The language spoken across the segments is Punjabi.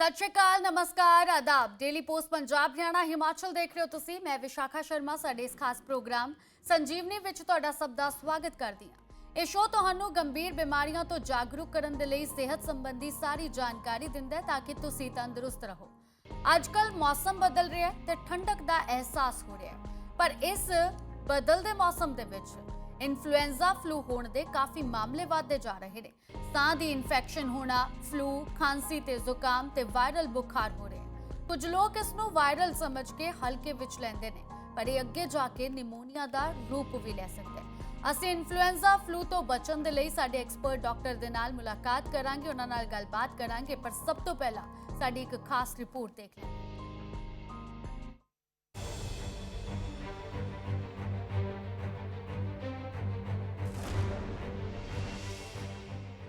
ਸਤਿ ਸ਼੍ਰੀ ਅਕਾਲ, ਨਮਸਕਾਰ, ਆਦਾਬ। ਡੇਲੀ ਪੋਸਟ ਪੰਜਾਬ, ਹਰਿਆਣਾ, ਹਿਮਾਚਲ ਦੇਖ ਰਹੇ ਹੋ ਤੁਸੀਂ। ਮੈਂ ਵਿਸ਼ਾਖਾ ਸ਼ਰਮਾ, ਸਾਡੇ ਇਸ ਖਾਸ ਪ੍ਰੋਗਰਾਮ ਸੰਜੀਵਨੀ ਵਿੱਚ ਤੁਹਾਡਾ ਸਭ ਦਾ ਸਵਾਗਤ ਕਰਦੀ ਹਾਂ। ਇਹ ਸ਼ੋਅ ਤੁਹਾਨੂੰ ਗੰਭੀਰ ਬਿਮਾਰੀਆਂ ਤੋਂ ਜਾਗਰੂਕ ਕਰਨ ਦੇ ਲਈ ਸਿਹਤ ਸੰਬੰਧੀ ਸਾਰੀ ਜਾਣਕਾਰੀ ਦਿੰਦਾ ਹੈ ਤਾਂ ਕਿ ਤੁਸੀਂ ਤੰਦਰੁਸਤ ਰਹੋ। ਅੱਜਕੱਲ ਮੌਸਮ ਬਦਲ ਰਿਹਾ ਹੈ ਤੇ ਠੰਡਕ ਦਾ ਅਹਿਸਾਸ ਹੋ ਰਿਹਾ ਹੈ। ਪਰ ਇਸ ਬਦਲਦੇ ਮੌਸਮ ਦੇ ਵਿੱਚ ਇਨਫਲੂਐਂਜ਼ਾ ਫਲੂ ਹੋਣ ਦੇ ਕਾਫੀ ਮਾਮਲੇ ਵੱਧਦੇ ਜਾ ਰਹੇ ਨੇ। ਸਾਹ ਦੀ ਇਨਫੈਕਸ਼ਨ ਹੋਣਾ, ਫਲੂ, ਖਾਂਸੀ ਤੇ ਜ਼ੁਕਾਮ ਤੇ ਵਾਇਰਲ ਬੁਖਾਰ ਹੋ ਰਹੇ ਕੁਝ ਲੋਕ ਇਸ ਨੂੰ ਵਾਇਰਲ ਸਮਝ ਕੇ ਹਲਕੇ ਵਿੱਚ ਲੈਂਦੇ ਨੇ, ਪਰ ਇਹ ਅੱਗੇ ਜਾ ਕੇ ਨਿਮੋਨੀਆ ਦਾ ਰੂਪ ਵੀ ਲੈ ਸਕਦਾ ਹੈ ਅਸੀਂ ਇਨਫਲੂਐਂਜ਼ਾ ਫਲੂ ਤੋਂ ਬਚਣ ਦੇ ਲਈ ਸਾਡੇ ਐਕਸਪਰਟ ਡਾਕਟਰ ਦੇ ਨਾਲ ਮੁਲਾਕਾਤ ਕਰਾਂਗੇ, ਉਹਨਾਂ ਨਾਲ ਗੱਲਬਾਤ ਕਰਾਂਗੇ, ਪਰ ਸਭ ਤੋਂ ਪਹਿਲਾਂ ਸਾਡੀ ਇੱਕ ਖਾਸ ਰਿਪੋਰਟ ਦੇਖ ਲਓ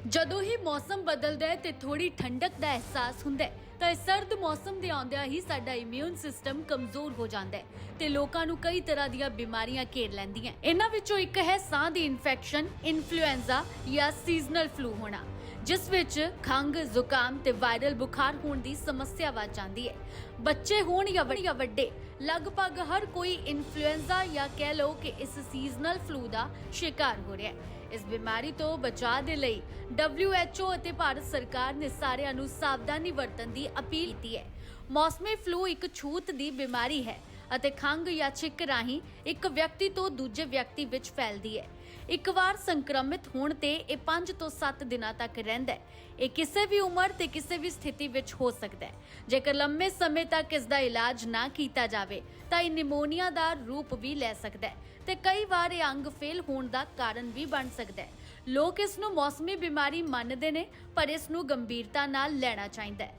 ਜਦੋਂ ਹੀ ਮੌਸਮ ਬਦਲਦਾ ਹੈ ਤੇ ਥੋੜੀ ਠੰਡਕ ਦਾ ਅਹਿਸਾਸ ਹੁੰਦਾ ਹੈ, ਤਾਂ ਸਰਦ ਮੌਸਮ ਦੇ ਆਉਂਦਿਆਂ ਹੀ ਸਾਡਾ ਇਮਿਊਨ ਸਿਸਟਮ ਕਮਜ਼ੋਰ ਹੋ ਜਾਂਦਾ ਹੈ ਤੇ ਲੋਕਾਂ ਨੂੰ ਕਈ ਤਰ੍ਹਾਂ ਦੀਆਂ ਬਿਮਾਰੀਆਂ ਘੇਰ ਲੈਂਦੀਆਂ ਇਹਨਾਂ ਵਿੱਚੋਂ ਇੱਕ ਹੈ ਸਾਹ ਦੀ ਇਨਫੈਕਸ਼ਨ ਇਨਫਲੂਐਂਜ਼ਾ ਜਾਂ ਸੀਜ਼ਨਲ ਫਲੂ ਹੋਣਾ, ਜਿਸ ਵਿੱਚ ਖੰਘ, ਜ਼ੁਕਾਮ ਤੇ ਵਾਇਰਲ ਬੁਖਾਰ ਹੋਣ ਦੀ ਸਮੱਸਿਆ ਵੱਧ ਜਾਂਦੀ ਹੈ। ਬੱਚੇ ਹੋਣ ਜਾਂ ਵੱਡੇ ਜਾਂ ਵੱਡੇ, ਲਗਭਗ ਹਰ ਕੋਈ ਇਨਫਲੂਐਂਜ਼ਾ ਜਾਂ ਕਹਿ ਲਓ ਕਿ ਇਸ ਸੀਜ਼ਨਲ ਫਲੂ ਦਾ ਸ਼ਿਕਾਰ ਹੋ ਰਿਹਾ ਹੈ। ਇਸ ਬਿਮਾਰੀ ਤੋਂ ਬਚਾਅ ਦੇ ਲਈ WHO ਅਤੇ ਭਾਰਤ ਸਰਕਾਰ ਨੇ ਸਾਰਿਆਂ ਨੂੰ ਸਾਵਧਾਨੀ ਵਰਤਣ ਦੀ ਅਪੀਲ ਕੀਤੀ ਹੈ। ਮੌਸਮੀ ਫਲੂ ਇੱਕ ਛੂਤ ਦੀ ਬਿਮਾਰੀ ਹੈ। ਅਤੇ ਖੰਘ ਜਾਂ ਛਿੱਕ ਰਾਹੀਂ ਇੱਕ ਵਿਅਕਤੀ ਤੋਂ ਦੂਜੇ ਵਿਅਕਤੀ ਵਿੱਚ ਫੈਲਦੀ ਹੈ। ਇੱਕ ਵਾਰ ਸੰਕਰਮਿਤ ਹੋਣ ਤੇ ਇਹ 5 ਤੋਂ 7 ਦਿਨਾਂ ਤੱਕ ਰਹਿੰਦਾ ਹੈ। ਇਹ ਕਿਸੇ ਵੀ ਉਮਰ ਤੇ ਕਿਸੇ ਵੀ ਸਥਿਤੀ ਵਿੱਚ ਹੋ ਸਕਦਾ ਹੈ। ਜੇਕਰ ਲੰਮੇ ਸਮੇਂ ਤੱਕ ਇਸ ਦਾ ਇਲਾਜ ਨਾ ਕੀਤਾ ਜਾਵੇ, ਤਾਂ ਇਹ ਨਿਮੋਨੀਆ ਦਾ ਰੂਪ ਵੀ ਲੈ ਸਕਦਾ ਹੈ ਤੇ ਕਈ ਵਾਰ ਇਹ ਅੰਗ ਫੇਲ ਹੋਣ ਦਾ ਕਾਰਨ ਵੀ ਬਣ ਸਕਦਾ ਹੈ। ਲੋਕ ਇਸ ਨੂੰ ਮੌਸਮੀ ਬਿਮਾਰੀ ਮੰਨਦੇ ਨੇ, ਪਰ ਇਸ ਨੂੰ ਗੰਭੀਰਤਾ ਨਾਲ ਲੈਣਾ ਚਾਹੀਦਾ ਹੈ।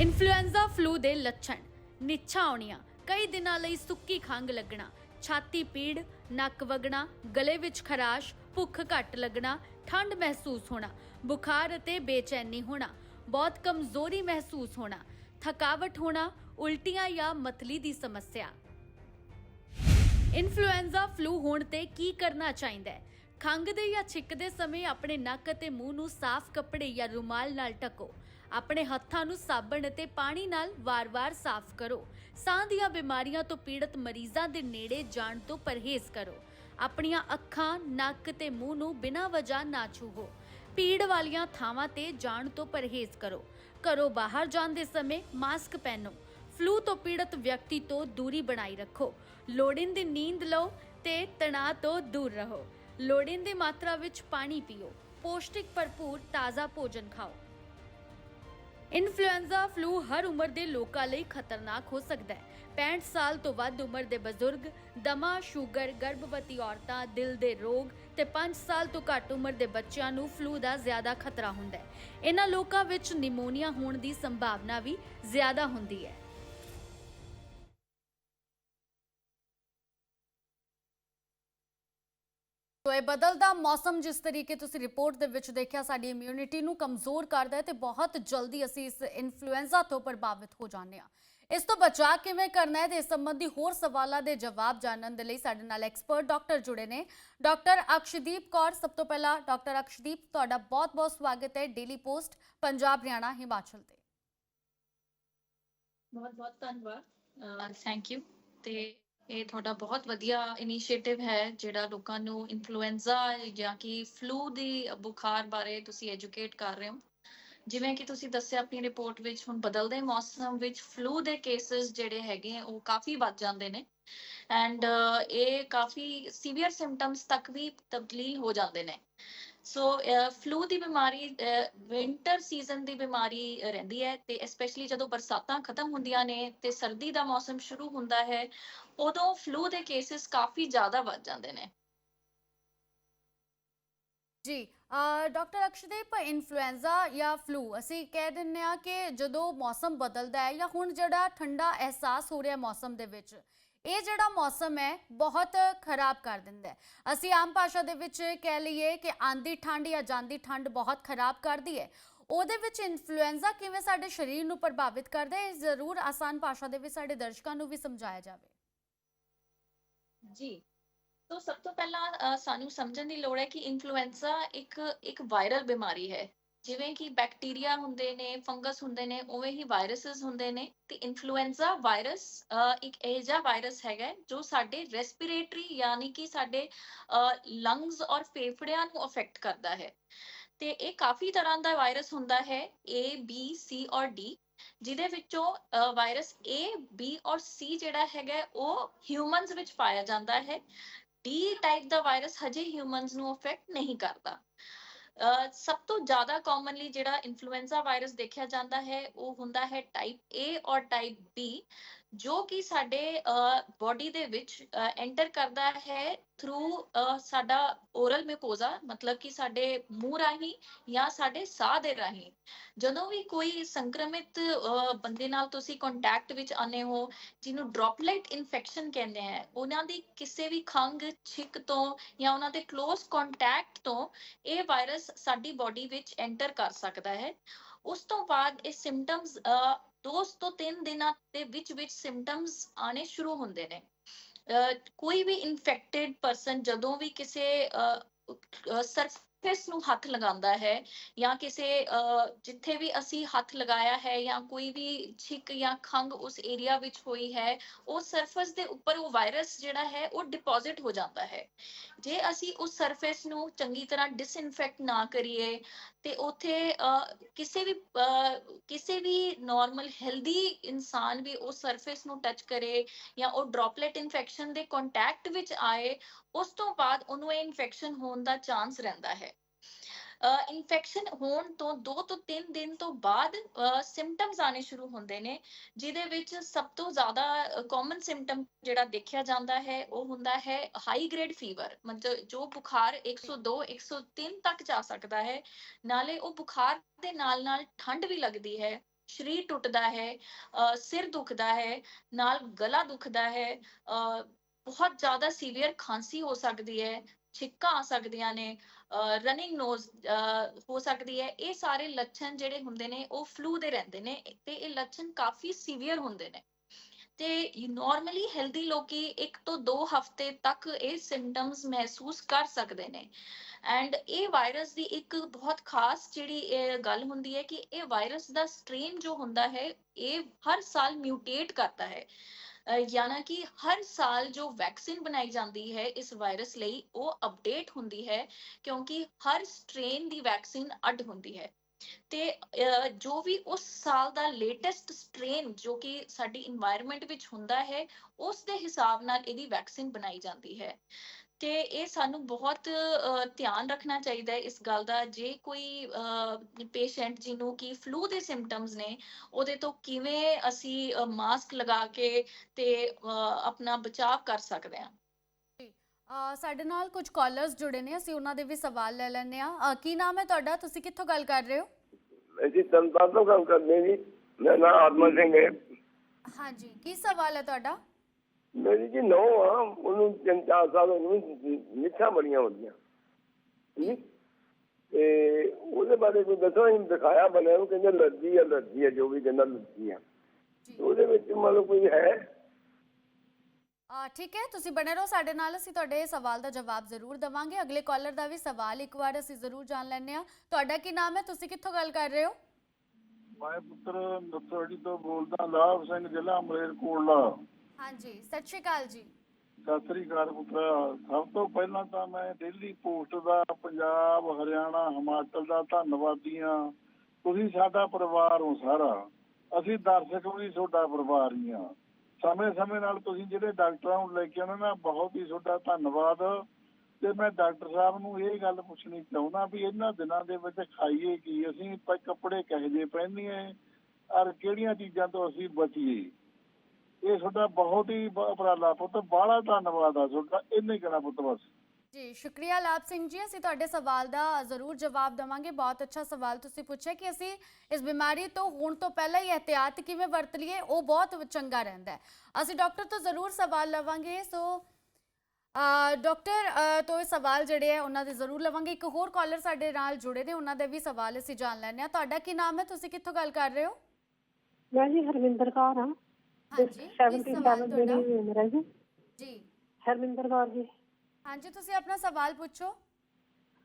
ਇਨਫਲੂਐਂਜ਼ਾ ਫਲੂ ਦੇ ਲੱਛਣ ਨਿੱਛਾਂ ਆਉਣੀਆਂ ਕਈ ਦਿਨਾਂ ਲਈ ਸੁੱਕੀ ਖੰਘ ਲੱਗਣਾ, ਛਾਤੀ ਪੀੜ, ਨੱਕ ਵਗਣਾ, ਗਲੇ ਵਿੱਚ ਖਰਾਸ਼, ਭੁੱਖ ਘੱਟ ਲੱਗਣਾ ਠੰਡ ਮਹਿਸੂਸ ਹੋਣਾ, ਬੁਖਾਰ ਅਤੇ ਬੇਚੈਨੀ ਹੋਣਾ, ਬਹੁਤ ਕਮਜ਼ੋਰੀ ਮਹਿਸੂਸ ਹੋਣਾ, ਥਕਾਵਟ ਹੋਣਾ, ਉਲਟੀਆਂ ਜਾਂ ਮਤਲੀ ਦੀ ਸਮੱਸਿਆ। ਇਨਫਲੂਐਂਜ਼ਾ, ਫਲੂ ਹੋਣ ਤੇ ਕੀ ਕਰਨਾ ਚਾਹੀਦਾ ਹੈ? ਖੰਘਦੇ ਜਾਂ ਛਿੱਕਦੇ ਸਮੇਂ ਆਪਣੇ ਨੱਕ ਅਤੇ ਮੂੰਹ ਨੂੰ ਸਾਫ਼ ਕੱਪੜੇ ਜਾਂ ਰੁਮਾਲ ਨਾਲ ਢੱਕੋ। ਆਪਣੇ ਹੱਥਾਂ ਨੂੰ ਸਾਬਣ ਅਤੇ ਪਾਣੀ ਨਾਲ ਵਾਰ-ਵਾਰ ਸਾਫ਼ ਕਰੋ। ਸਾਹ ਦੀਆਂ ਬਿਮਾਰੀਆਂ ਤੋਂ ਪੀੜਤ ਮਰੀਜ਼ਾਂ ਦੇ ਨੇੜੇ ਜਾਣ ਤੋਂ ਪਰਹੇਜ਼ ਕਰੋ। ਆਪਣੀਆਂ ਅੱਖਾਂ, ਨੱਕ ਤੇ ਮੂੰਹ ਨੂੰ ਬਿਨਾਂ ਵਜ੍ਹਾ ਨਾ ਛੂਹੋ। ਭੀੜ ਵਾਲੀਆਂ ਥਾਵਾਂ ਤੇ ਜਾਣ ਤੋਂ ਪਰਹੇਜ਼ ਕਰੋ। ਘਰੋਂ ਬਾਹਰ ਜਾਣ ਦੇ ਸਮੇਂ ਮਾਸਕ ਪਹਿਨੋ। ਫਲੂ ਤੋਂ ਪੀੜਤ ਵਿਅਕਤੀ ਤੋਂ ਦੂਰੀ ਬਣਾਈ ਰੱਖੋ। ਲੋੜੀਂਦੀ ਨੀਂਦ ਲਓ ਤੇ ਤਣਾਅ ਤੋਂ ਦੂਰ ਰਹੋ। ਲੋੜੀਂਦੀ ਮਾਤਰਾ ਵਿੱਚ ਪਾਣੀ ਪੀਓ। ਪੌਸ਼ਟਿਕ ਭਰਪੂਰ ਤਾਜ਼ਾ ਭੋਜਨ ਖਾਓ। ਇਨਫਲੂਐਂਜ਼ਾ ਫਲੂ ਹਰ ਉਮਰ ਦੇ ਲੋਕਾਂ ਲਈ ਖਤਰਨਾਕ ਹੋ ਸਕਦਾ ਹੈ। 65 ਸਾਲ ਤੋਂ ਵੱਧ ਉਮਰ ਦੇ ਬਜ਼ੁਰਗ, ਦਮਾ, ਸ਼ੂਗਰ, ਗਰਭਵਤੀ ਔਰਤਾਂ, ਦਿਲ ਦੇ ਰੋਗ ਤੇ 5 ਸਾਲ ਤੋਂ ਘੱਟ ਉਮਰ ਦੇ ਬੱਚਿਆਂ ਨੂੰ ਫਲੂ ਦਾ ਜ਼ਿਆਦਾ ਖਤਰਾ ਹੁੰਦਾ ਹੈ। ਇਹਨਾਂ ਲੋਕਾਂ ਵਿੱਚ ਨਿਮੋਨੀਆ ਹੋਣ ਦੀ ਸੰਭਾਵਨਾ ਵੀ ਜ਼ਿਆਦਾ ਹੁੰਦੀ ਹੈ। ਤੋ ਇਹ ਬਦਲਦਾ ਮੌਸਮ ਜਿਸ ਤਰੀਕੇ ਤੁਸੀਂ ਰਿਪੋਰਟ ਦੇ ਵਿੱਚ ਦੇਖਿਆ, ਸਾਡੀ ਇਮਿਊਨਿਟੀ ਨੂੰ ਕਮਜ਼ੋਰ ਕਰਦਾ ਹੈ ਤੇ ਬਹੁਤ ਜਲਦੀ ਅਸੀਂ ਇਸ ਇਨਫਲੂਐਂਜ਼ਾ ਤੋਂ ਪ੍ਰਭਾਵਿਤ ਹੋ ਜਾਂਦੇ ਹਾਂ। ਇਸ ਤੋਂ ਬਚਾਅ ਕਿਵੇਂ ਕਰਨਾ ਹੈ ਤੇ ਇਸ ਸੰਬੰਧੀ ਹੋਰ ਸਵਾਲਾਂ ਦੇ ਜਵਾਬ ਜਾਣਨ ਦੇ ਲਈ ਸਾਡੇ ਨਾਲ ਐਕਸਪਰਟ ਡਾਕਟਰ ਜੁੜੇ ਨੇ। ਡਾਕਟਰ ਅਕਸ਼ਦੀਪ ਕੌਰ, ਸਭ ਤੋਂ ਪਹਿਲਾਂ ਡਾਕਟਰ ਅਕਸ਼ਦੀਪ, ਤੁਹਾਡਾ ਬਹੁਤ-ਬਹੁਤ ਸਵਾਗਤ ਹੈ ਡੇਲੀ ਪੋਸਟ ਪੰਜਾਬ, ਹਰਿਆਣਾ, ਹਿਮਾਚਲ ਤੇ। ਬਹੁਤ ਬਹੁਤ ਧੰਨਵਾਦ ਥੈਂਕ ਯੂ ਤੇ ਇਹ ਤੁਹਾਡਾ ਬਹੁਤ ਵਧੀਆ ਇਨੀਸ਼ੀਏਟਿਵ ਹੈ ਜਿਹੜਾ ਲੋਕਾਂ ਨੂੰ ਇਨਫਲੂਐਂਜ਼ਾ ਜਾਂ ਕਿ ਫਲੂ ਦੀ ਬੁਖਾਰ ਬਾਰੇ ਤੁਸੀਂ ਐਜੂਕੇਟ ਕਰ ਰਹੇ ਹੋ। ਜਿਵੇਂ ਕਿ ਤੁਸੀਂ ਦੱਸਿਆ ਆਪਣੀ ਰਿਪੋਰਟ ਵਿੱਚ ਹੁਣ ਬਦਲਦੇ ਮੌਸਮ ਵਿੱਚ ਫਲੂ ਦੇ ਕੇसेस ਜਿਹੜੇ ਹੈਗੇ ਆ, ਉਹ ਕਾਫੀ ਵੱਧ ਜਾਂਦੇ ਨੇ। ਐਂਡ ਇਹ ਕਾਫੀ ਸੀਵੀਅਰ ਸਿੰਪਟਮਸ ਤੱਕ ਵੀ ਤਬਦੀਲ ਹੋ ਜਾਂਦੇ ਨੇ। ਸੋ ਫਲੂ uh, ਦੀ ਬਿਮਾਰੀ ਵਿੰਟਰ ਸੀਜ਼ਨ ਦੀ ਬਿਮਾਰੀ ਰਹਿੰਦੀ ਹੈ ਤੇ ਸਪੈਸ਼ਲੀ ਜਦੋਂ ਬਰਸਾਤਾਂ ਖਤਮ ਹੁੰਦੀਆਂ ਨੇ ਤੇ ਸਰਦੀ ਦਾ ਮੌਸਮ ਸ਼ੁਰੂ ਹੁੰਦਾ ਹੈ, ਉਦੋਂ ਫਲੂ ਦੇ ਕੇसेस ਕਾਫੀ ਜ਼ਿਆਦਾ ਵੱਧ ਜਾਂਦੇ ਨੇ। ਜੀ ਡਾਕਟਰ ਅਕਸ਼ਦੀਪ ਇਨਫਲੂਐਂਜ਼ਾ ਜਾਂ ਫਲੂ ਅਸੀਂ ਕਹਿ ਦਿੰਨੇ ਆ ਕਿ ਜਦੋਂ ਮੌਸਮ ਬਦਲਦਾ ਹੈ ਜਾਂ ਹੁਣ ਜਿਹੜਾ ਠੰਡਾ ਅਹਿਸਾਸ ਹੋ ਰਿਹਾ ਮੌਸਮ ਦੇ ਵਿੱਚ ਇਹ ਜਿਹੜਾ ਮੌਸਮ ਹੈ, ਬਹੁਤ ਖਰਾਬ ਕਰ ਦਿੰਦਾ ਹੈ। ਅਸੀਂ ਆਮ ਭਾਸ਼ਾ ਦੇ ਵਿੱਚ ਕਹਿ ਲਈਏ ਕਿ ਆਂਦੀ ਠੰਡ ਜਾਂ ਜਾਂਦੀ ਠੰਡ ਬਹੁਤ ਖਰਾਬ ਕਰਦੀ ਹੈ। ਉਹਦੇ ਵਿੱਚ ਇਨਫਲੂਐਂਜ਼ਾ ਕਿਵੇਂ ਸਾਡੇ ਸਰੀਰ ਨੂੰ ਪ੍ਰਭਾਵਿਤ ਕਰਦਾ ਹੈ, ਇਹ ਜ਼ਰੂਰ ਆਸਾਨ ਭਾਸ਼ਾ ਦੇ ਵਿੱਚ ਸਾਡੇ ਦਰਸ਼ਕਾਂ ਨੂੰ ਵੀ ਸਮਝਾਇਆ ਜਾਵੇ। ਜੀ। ਤੋਂ ਸਭ ਤੋਂ ਪਹਿਲਾਂ ਸਾਨੂੰ ਸਮਝਣ ਦੀ ਲੋੜ ਹੈ ਕਿ ਇਨਫਲੂਐਂਜ਼ਾ ਇੱਕ ਇੱਕ ਵਾਇਰਲ ਬਿਮਾਰੀ ਹੈ। ਜਿਵੇਂ ਕਿ ਬੈਕਟੀਰੀਆ ਹੁੰਦੇ ਨੇ ਫੰਗਸ ਹੁੰਦੇ ਨੇ, ਉਵੇਂ ਹੀ ਵਾਇਰਸਸ ਹੁੰਦੇ ਨੇ ਤੇ ਇਨਫਲੂਐਂਜ਼ਾ ਵਾਇਰਸ ਇੱਕ ਇਹ ਜਿਹਾ ਵਾਇਰਸ ਹੈਗਾ ਜੋ ਸਾਡੇ ਰੈਸਪੀਰੇਟਰੀ ਯਾਨੀ ਕਿ ਸਾਡੇ ਲੰਗਸ ਔਰ ਫੇਫੜਿਆਂ ਨੂੰ ਅਫੈਕਟ ਕਰਦਾ ਹੈ। ਤੇ ਇਹ ਕਾਫੀ ਤਰ੍ਹਾਂ ਦਾ ਵਾਇਰਸ ਹੁੰਦਾ ਹੈ, A, B, C ਔਰ D, ਜਿਹਦੇ ਵਿੱਚੋਂ ਵਾਇਰਸ A, B ਔਰ C ਜਿਹੜਾ ਹੈਗਾ ਉਹ ਹਿਊਮਨਸ ਵਿੱਚ ਪਾਇਆ ਜਾਂਦਾ ਹੈ। D ਟਾਈਪ ਦਾ ਵਾਇਰਸ ਹਜੇ ਹਿਊਮਨਸ ਨੂੰ ਅਫੈਕਟ ਨਹੀਂ ਕਰਦਾ। ਸਭ ਤੋਂ ਜ਼ਿਆਦਾ ਕਾਮਨਲੀ ਜਿਹੜਾ ਇਨਫਲੂਐਂਜ਼ਾ ਵਾਇਰਸ ਦੇਖਿਆ ਜਾਂਦਾ ਹੈ, ਉਹ ਹੁੰਦਾ ਹੈ ਟਾਈਪ A ਔਰ ਟਾਈਪ B ਜੋ ਕਿ ਸਾਡੇ ਬਾਡੀ ਦੇ ਵਿੱਚ ਐਂਟਰ ਕਰਦਾ ਹੈ ਥਰੂ ਸਾਡਾ ਓਰਲ ਮਿਕੋਜ਼ਾ ਮਤਲਬ ਕਿ ਸਾਡੇ ਮੂੰਹ ਰਾਹੀਂ ਜਾਂ ਸਾਡੇ ਸਾਹ ਦੇ ਰਾਹੀਂ। ਜਦੋਂ ਵੀ ਕੋਈ ਸੰਕਰਮਿਤ ਬੰਦੇ ਨਾਲ ਤੁਸੀਂ ਕੰਟੈਕਟ ਵਿੱਚ ਆਨੇ ਹੋ, ਜਿਹਨੂੰ ਡ੍ਰੌਪਲੇਟ ਇਨਫੈਕਸ਼ਨ ਕਹਿੰਦੇ ਆ ਉਹਨਾਂ ਦੀ ਕਿਸੇ ਵੀ ਖੰਗ ਛਿੱਕ ਤੋਂ ਜਾਂ ਉਹਨਾਂ ਦੇ ক্লোਜ਼ ਕੰਟੈਕਟ ਤੋਂ ਇਹ ਵਾਇਰਸ ਸਾਡੀ ਬਾਡੀ ਵਿੱਚ ਐਂਟਰ ਕਰ ਸਕਦਾ ਹੈ। ਉਸ ਤੋਂ ਬਾਅਦ ਇਹ ਸਿੰਪਟਮਸ ਦੋ ਤੋਂ ਤਿੰਨ ਦਿਨਾਂ ਦੇ ਵਿੱਚ ਵਿੱਚ ਸਿੰਪਟਮਸ ਆਣੇ ਸ਼ੁਰੂ ਹੁੰਦੇ ਨੇ। ਕੋਈ ਵੀ ਇਨਫੈਕਟਿਡ ਪਰਸਨ ਜਦੋਂ ਵੀ ਕਿਸੇ ਸਰਫੇਸ ਨੂੰ ਹੱਥ ਲਗਾਉਂਦਾ ਹੈ ਜਾਂ ਕਿਸੇ ਜਿੱਥੇ ਵੀ ਅਸੀਂ ਹੱਥ ਲਗਾਇਆ ਹੈ ਜਾਂ ਕੋਈ ਵੀ ਛਿੱਕ ਜਾਂ ਖੰਗ ਉਸ ਏਰੀਆ ਵਿੱਚ ਹੋਈ ਹੈ, ਉਹ ਸਰਫੇਸ ਦੇ ਉੱਪਰ ਉਹ ਵਾਇਰਸ ਜਿਹੜਾ ਹੈ ਉਹ ਡਿਪੋਜ਼ਿਟ ਹੋ ਜਾਂਦਾ ਹੈ। ਜੇ ਅਸੀਂ ਉਸ ਸਰਫੇਸ ਨੂੰ ਚੰਗੀ ਤਰ੍ਹਾਂ ਡਿਸਇਨਫੈਕਟ ਨਾ ਕਰੀਏ ਤੇ ਉਥੇ ਕਿਸੇ ਵੀ ਅਹ, ਕਿਸੇ ਵੀ ਨਾਰਮਲ ਹੈਲਦੀ ਇਨਸਾਨ ਵੀ ਉਸ ਸਰਫੇਸ ਨੂੰ ਟੱਚ ਕਰੇ ਜਾਂ ਉਹ ਡ੍ਰੌਪਲੇਟ ਇਨਫੈਕਸ਼ਨ ਦੇ ਕੰਟੈਕਟ ਵਿੱਚ ਆਏ ਉਸ ਤੋਂ ਬਾਅਦ ਉਹਨੂੰ ਇਹ ਇਨਫੈਕਸ਼ਨ ਹੋਣ ਦਾ ਚਾਂਸ ਰਹਿੰਦਾ ਹੈ। ਇਨਫੈਕਸ਼ਨ ਹੋਣ ਤੋਂ 2 ਤੋਂ 3 ਦਿਨ ਤੋਂ ਬਾਅਦ ਸਿੰਪਟਮਸ ਆਣੇ ਸ਼ੁਰੂ ਹੁੰਦੇ ਨੇ, ਜਿਹਦੇ ਵਿੱਚ ਸਭ ਤੋਂ ਜ਼ਿਆਦਾ ਕਾਮਨ ਸਿੰਪਟਮ ਜਿਹੜਾ ਦੇਖਿਆ ਜਾਂਦਾ ਹੈ, ਉਹ ਹੁੰਦਾ ਹੈ ਹਾਈ ਗ੍ਰੇਡ ਫੀਵਰ ਮਤਲਬ ਜੋ ਬੁਖਾਰ 102 103 ਤੱਕ ਜਾ ਸਕਦਾ ਹੈ, ਨਾਲੇ ਉਹ ਬੁਖਾਰ ਦੇ ਨਾਲ ਨਾਲ ਠੰਡ ਵੀ ਲੱਗਦੀ ਹੈ, ਸਰੀਰ ਟੁੱਟਦਾ ਹੈ, ਅਹ ਸਿਰ ਦੁਖਦਾ ਹੈ, ਨਾਲ ਗਲਾ ਦੁਖਦਾ ਹੈ, ਅਹ ਬਹੁਤ ਜ਼ਿਆਦਾ ਸੀਵੀਅਰ ਖਾਂਸੀ ਹੋ ਸਕਦੀ ਹੈ ਛਿੱਕਾਂ ਆ ਸਕਦੀਆਂ ਨੇ ਰਨਿੰਗ ਨੋਜ਼ ਹੋ ਸਕਦੀ ਹੈ। ਇਹ ਸਾਰੇ ਲੱਛਣ ਜਿਹੜੇ ਹੁੰਦੇ ਨੇ, ਉਹ ਫਲੂ ਦੇ ਰਹਿੰਦੇ ਨੇ ਤੇ ਇਹ ਲੱਛਣ ਕਾਫੀ ਸੀਵੀਅਰ ਹੁੰਦੇ ਨੇ। ਤੇ ਨਾਰਮਲੀ ਹੈਲਦੀ ਲੋਕੀ ਇੱਕ ਤੋਂ ਦੋ ਹਫ਼ਤੇ ਤੱਕ ਇਹ ਸਿੰਪਟਮਸ ਮਹਿਸੂਸ ਕਰ ਸਕਦੇ ਨੇ। ਐਂਡ ਇਹ ਵਾਇਰਸ ਦੀ ਇੱਕ ਬਹੁਤ ਖਾਸ ਜਿਹੜੀ ਗੱਲ ਹੁੰਦੀ ਹੈ ਕਿ ਇਹ ਵਾਇਰਸ ਦਾ ਸਟ੍ਰੇਨ ਜੋ ਹੁੰਦਾ ਹੈ, ਇਹ ਹਰ ਸਾਲ ਮਿਊਟੇਟ ਕਰਦਾ ਹੈ। ਯਾਨੀ ਕਿ ਹਰ ਸਾਲ ਜੋ ਵੈਕਸੀਨ ਬਣਾਈ ਜਾਂਦੀ ਹੈ, ਇਸ ਵਾਇਰਸ ਲਈ ਉਹ ਅਪਡੇਟ ਹੁੰਦੀ ਹੈ, ਕਿਉਂਕਿ ਹਰ ਸਟ੍ਰੇਨ ਦੀ ਵੈਕਸੀਨ ਅੱਡ ਹੁੰਦੀ ਹੈ। ਤੇ ਜੋ ਵੀ ਉਸ ਸਾਲ ਦਾ ਲੇਟੈਸਟ ਸਟ੍ਰੇਨ ਜੋ ਕਿ ਸਾਡੀ এনवायरमेंट ਵਿੱਚ ਹੁੰਦਾ ਹੈ, ਉਸ ਦੇ ਹਿਸਾਬ ਨਾਲ ਇਹਦੀ ਵੈਕਸੀਨ ਬਣਾਈ ਜਾਂਦੀ ਹੈ। ਤੇ ਇਹ ਸਾਨੂੰ ਬਹੁਤ ਧਿਆਨ ਰੱਖਣਾ ਚਾਹੀਦਾ ਹੈ ਇਸ ਗੱਲ ਦਾ ਜੇ ਕੋਈ ਪੇਸ਼ੈਂਟ ਜਿਹਨੂੰ ਕਿ ਫਲੂ ਦੇ ਸਿੰਪਟਮਸ ਨੇ ਉਹਦੇ ਤੋਂ ਕਿਵੇਂ ਅਸੀਂ ਮਾਸਕ ਲਗਾ ਕੇ ਤੇ ਆਪਣਾ ਬਚਾਅ ਕਰ ਸਕਦੇ ਹਾਂ। ਸਾਡੇ ਨਾਲ ਕੁਝ ਕਾਲਰਸ ਜੁੜੇ ਨੇ ਅਸੀਂ ਉਹਨਾਂ ਦੇ ਵੀ ਸਵਾਲ ਲੈ ਲੈਂਦੇ ਆ ਕੀ ਨਾਮ ਹੈ ਤੁਹਾਡਾ? ਤੁਸੀਂ ਕਿੱਥੋਂ ਗੱਲ ਕਰ ਰਹੇ ਹੋ? ਅਸੀਂ ਤਨਤਾਰ ਤੋਂ ਗੱਲ ਕਰਦੇ ਜੀ। ਮੇਰਾ ਨਾਮ ਆਤਮਾ ਸਿੰਘ ਹੈ। ਹਾਂਜੀ ਕੀ ਸਵਾਲ ਹੈ ਤੁਹਾਡਾ? ਮੇਰੀ ਜੀ ਨੌ ਆ ਉਹਨੂੰ ਤਿੰਨ ਚਾਰ ਸਾਲ ਹੋ ਗਏ ਮਿੱਠਾ ਬੜੀਆਂ ਹੁੰਦੀਆਂ। ਤੇ ਉਹਦੇ ਬਾਰੇ ਕੋਈ ਦੱਸੋ ਅਸੀਂ ਦਿਖਾਇਆ ਬਣਿਆ ਉਹ ਕਹਿੰਦੇ ਅਲਰਜੀ ਆ ਅਲਰਜੀ ਆ ਜੋ ਵੀ ਕਹਿੰਦਾ ਅਲਰਜੀ ਆ। ਉਹਦੇ ਵਿੱਚ ਮਤਲਬ ਕੋਈ ਹੈ? ਅ, ਠੀਕ ਹੈ ਤੁਸੀਂ ਬਣੇ ਰਹੋ ਸਾਡੇ ਨਾਲ ਅਸੀਂ ਤੁਹਾਡੇ ਸਵਾਲ ਦਾ ਜਵਾਬ ਜ਼ਰੂਰ ਦਵਾਂਗੇ। ਅਗਲੇ ਕਾਲਰ ਦਾ ਵੀ ਸਵਾਲ ਇੱਕ ਵਾਰ ਅਸੀਂ ਜ਼ਰੂਰ ਜਾਣ ਲੈਂਦੇ ਆ ਤੁਹਾਡਾ ਕੀ ਨਾਮ ਹੈ? ਤੁਸੀਂ ਕਿੱਥੋਂ ਗੱਲ ਕਰ ਰਹੇ ਹੋ? ਮੈਂ ਪੁੱਤਰ ਨੱਥੜੀ ਤੋਂ ਬੋਲਦਾ ਲਾਭ ਸਿੰਘ ਜ਼ਿਲ੍ਹਾ ਮਲੇਰਕੋਟਲਾ ਹਾਂਜੀ, ਸਤਿ ਸ਼੍ਰੀ ਅਕਾਲ ਜੀ। ਸਤਿ ਸ੍ਰੀ ਅਕਾਲ ਪੁੱਤਰ, ਸਭ ਤੋਂ ਪਹਿਲਾਂ ਤਾਂ ਮੈਂ ਦਿੱਲੀ ਪੋਸਟ ਦਾ ਪੰਜਾਬ, ਹਰਿਆਣਾ, ਹਿਮਾਚਲ ਦਾ ਧੰਨਵਾਦੀ ਹਾਂ। ਤੁਸੀਂ ਸਾਡਾ ਪਰਿਵਾਰ ਹੋ ਸਾਰਾ। ਅਸੀਂ ਦਰਸ਼ਕ ਵੀ ਤੁਹਾਡਾ ਪਰਿਵਾਰ ਹੀ ਹਾਂ। ਸਮੇਂ-ਸਮੇਂ ਨਾਲ ਤੁਸੀਂ ਜਿਹੜੇ ਡਾਕਟਰਾਂ ਨੂੰ ਲੈ ਕੇ ਆਉਣਾ ਨਾ, ਬਹੁਤ ਹੀ ਤੁਹਾਡਾ ਧੰਨਵਾਦ। ਤੇ ਮੈਂ ਡਾਕਟਰ ਸਾਹਿਬ ਨੂੰ ਇਹ ਗੱਲ ਪੁੱਛਣੀ ਚਾਹੁੰਦਾ ਵੀ ਇਹਨਾਂ ਦਿਨਾਂ ਦੇ ਵਿੱਚ ਖਾਈਏ ਕੀ? ਅਸੀਂ ਕੱਪੜੇ ਕਹੇ ਜੇ ਪਹਿਨੀਏ ਔਰ ਕਿਹੜੀਆਂ ਚੀਜ਼ਾਂ ਤੋਂ ਅਸੀਂ ਬਚੀਏ? ਇਹ ਤੁਹਾਡਾ ਬਹੁਤ ਹੀ ਬ- ਉਪਰਾਲਾ ਪੁੱਤ ਬਾਹਲਾ ਧੰਨਵਾਦ ਆ ਤੁਹਾਡਾ ਇੰਨੇ ਹੀ ਕਹਿਣਾ ਪੁੱਤ ਬਸ। ਜੀ ਸ਼ੁਕਰੀਆ ਲਾਭ ਸਿੰਘ ਜੀ ਅਸੀਂ ਤੁਹਾਡੇ ਸਵਾਲ ਦਾ ਜ਼ਰੂਰ ਜਵਾਬ ਦਵਾਂਗੇ। ਬਹੁਤ ਅੱਛਾ ਸਵਾਲ ਤੁਸੀਂ ਪੁੱਛਿਆ ਕਿ ਅਸੀਂ ਇਸ ਬਿਮਾਰੀ ਤੋਂ ਹੋਣ ਤੋਂ ਪਹਿਲਾਂ ਹੀ ਇhtiyat ਕਿਵੇਂ ਵਰਤ ਲਈਏ ਉਹ ਬਹੁਤ ਚੰਗਾ ਰਹਿੰਦਾ ਹੈ। ਅਸੀਂ ਡਾਕਟਰ ਤੋਂ ਜ਼ਰੂਰ ਸਵਾਲ ਲਵਾਂਗੇ ਸੋ ਅ, ਡਾਕਟਰ ਅ, ਤੋਂ ਇਹ ਸਵਾਲ ਜਿਹੜੇ ਆ ਉਹਨਾਂ ਦੇ ਜ਼ਰੂਰ ਲਵਾਂਗੇ। ਇੱਕ ਹੋਰ ਕਾਲਰ ਸਾਡੇ ਨਾਲ ਜੁੜੇ ਨੇ ਉਹਨਾਂ ਦੇ ਵੀ ਸਵਾਲ ਅਸੀਂ ਜਾਣ ਲੈਣੇ ਆ ਤੁਹਾਡਾ ਕੀ ਨਾਮ ਹੈ? ਤੁਸੀਂ ਕਿੱਥੋਂ ਗੱਲ ਕਰ ਰਹੇ ਹੋ? ਮੈਂ ਜੀ ਹਰਮਿੰਦਰ ਕੌਰ ਹਾਂ। ਹਾਂਜੀ ਕੀ ਸਵਾਲ 77 ਤੁਹਾਡਾ। ਮੇਰੀ ਉਮਰ ਹੈ ਜੀ। ਜੀ। ਹਰਮਿੰਦਰ ਕੌਰ ਜੀ। ਹਾਂਜੀ ਤੁਸੀਂ ਆਪਣਾ ਸਵਾਲ ਪੁੱਛੋ।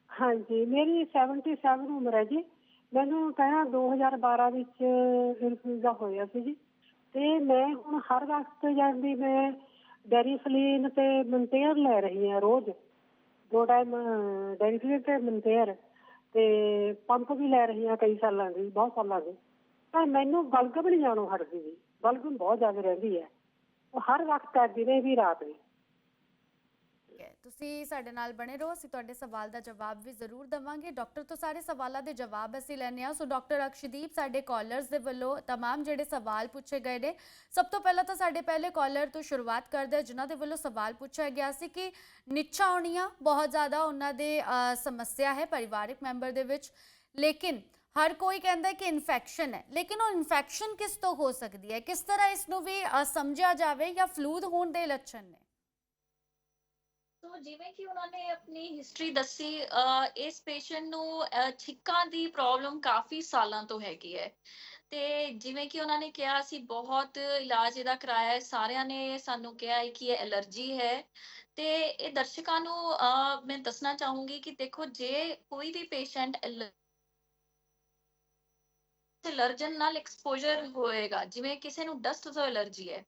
ਹਾਂਜੀ ਮੇਰੀ 77 ਉਮਰ ਹੈ ਜੀ। ਮੈਨੂੰ ਪਹਿਲਾਂ 2012 ਵਿੱਚ ਇਨਫਲੂਐਂਜ਼ਾ ਹੋਇਆ ਸੀ ਜੀ। ਤੇ ਮੈਂ ਹੁਣ ਹਰ ਵਕਤ ਜਾਂਦੀ ਮੈਂ ਡੈਰੀਫਲੀਨ ਤੇ ਮੰਟੇਅਰ ਲੈ ਰਹੀ ਹਾਂ ਰੋਜ਼। ਦੋ ਟਾਈਮ ਡੈਰੀਫਲੀਨ ਤੇ ਮੰਟੇਅਰ ਤੇ ਪੰਪ ਵੀ ਲੈ ਰਹੀ ਹਾਂ ਕਈ ਸਾਲਾਂ ਦੀ ਬਹੁਤ ਸਾਲਾਂ ਦੀ। ਪਰ ਮੈਨੂੰ ਬਲਗਮ ਨਹੀਂ ਜਾਣੋਂ ਹਟਦੀ ਜੀ। ਬਲਗਮ ਬਹੁਤ ਜ਼ਿਆਦਾ ਰਹਿੰਦੀ ਹੈ ਉਹ ਹਰ ਵਕਤ ਹੈ ਦਿਨੇ ਵੀ ਰਾਤ ਵੀ ਠੀਕ ਹੈ ਤੁਸੀਂ ਸਾਡੇ ਨਾਲ ਬਣੇ ਰਹੋ ਅਸੀਂ ਤੁਹਾਡੇ ਸਵਾਲ ਦਾ ਜਵਾਬ ਵੀ ਜ਼ਰੂਰ ਦਵਾਂਗੇ ਡਾਕਟਰ ਤੋਂ ਸਾਰੇ ਸਵਾਲਾਂ ਦੇ ਜਵਾਬ ਅਸੀਂ ਲੈਣੇ ਆ ਸੋ ਡਾਕਟਰ ਅਕਸ਼ਦੀਪ ਸਾਡੇ ਕਾਲਰਸ ਦੇ ਵੱਲੋਂ तमाम ਜਿਹੜੇ ਸਵਾਲ ਪੁੱਛੇ ਗਏ ਨੇ ਸਭ ਤੋਂ ਪਹਿਲਾਂ ਤਾਂ ਸਾਡੇ ਪਹਿਲੇ ਕਾਲਰ ਤੋਂ ਸ਼ੁਰੂਆਤ ਕਰਦੇ ਹਾਂ ਜਿਨ੍ਹਾਂ ਦੇ ਵੱਲੋਂ ਸਵਾਲ ਪੁੱਛਿਆ ਗਿਆ ਸੀ ਕਿ ਨਿੱਛਾ ਹੋਣੀਆਂ ਬਹੁਤ ਜ਼ਿਆਦਾ ਉਹਨਾਂ ਦੇ ਅ, ਸਮੱਸਿਆ ਹੈ ਪਰਿਵਾਰਕ ਮੈਂਬਰ ਦੇ ਵਿੱਚ ਲੇਕਿਨ ਹਰ ਕੋਈ ਕਹਿੰਦਾ ਕਿ ਇਨਫੈਕਸ਼ਨ ਹੈ, ਲੇਕਿਨ ਉਹ ਇਨਫੈਕਸ਼ਨ ਕਿਸ ਤੋਂ ਹੋ ਸਕਦੀ ਹੈ? ਕਿਸ ਤਰ੍ਹਾਂ ਇਸ ਨੂੰ ਵੀ ਸਮਝਿਆ ਜਾਵੇ ਜਾਂ ਫਲੂਦ ਹੋਣ ਦੇ ਲੱਛਣ ਨੇ? ਸੋ ਜਿਵੇਂ ਕਿ ਉਹਨਾਂ ਨੇ ਆਪਣੀ ਹਿਸਟਰੀ ਦੱਸੀ ਇਸ ਪੇਸ਼ੈਂਟ ਨੂੰ ਛਿੱਕਾਂ ਦੀ ਪ੍ਰੋਬਲਮ ਕਾਫੀ ਸਾਲਾਂ ਤੋਂ ਹੈਗੀ ਹੈ। ਤੇ ਜਿਵੇਂ ਕਿ ਉਹਨਾਂ ਨੇ ਕਿਹਾ, ਅਸੀਂ ਬਹੁਤ ਇਲਾਜ ਇਹਦਾ ਕਰਾਇਆ ਹੈ ਸਾਰਿਆਂ ਨੇ ਸਾਨੂੰ ਕਿਹਾ ਹੈ ਕਿ ਇਹ ਐਲਰਜੀ ਹੈ। ਤੇ ਇਹ ਦਰਸ਼ਕਾਂ ਨੂੰ ਮੈਂ ਦੱਸਣਾ ਚਾਹੂੰਗੀ ਕਿ ਦੇਖੋ, ਜੇ ਕੋਈ ਵੀ ਪੇਸ਼ੈਂਟ ਐਲਰਜਨ ਨਾਲ ਐਕਸਪੋਜ਼ਰ ਹੋਏਗਾ, ਜਿਵੇਂ ਕਿਸੇ ਨੂੰ ਡਸਟ ਤੋਂ ਐਲਰਜੀ ਹੈ,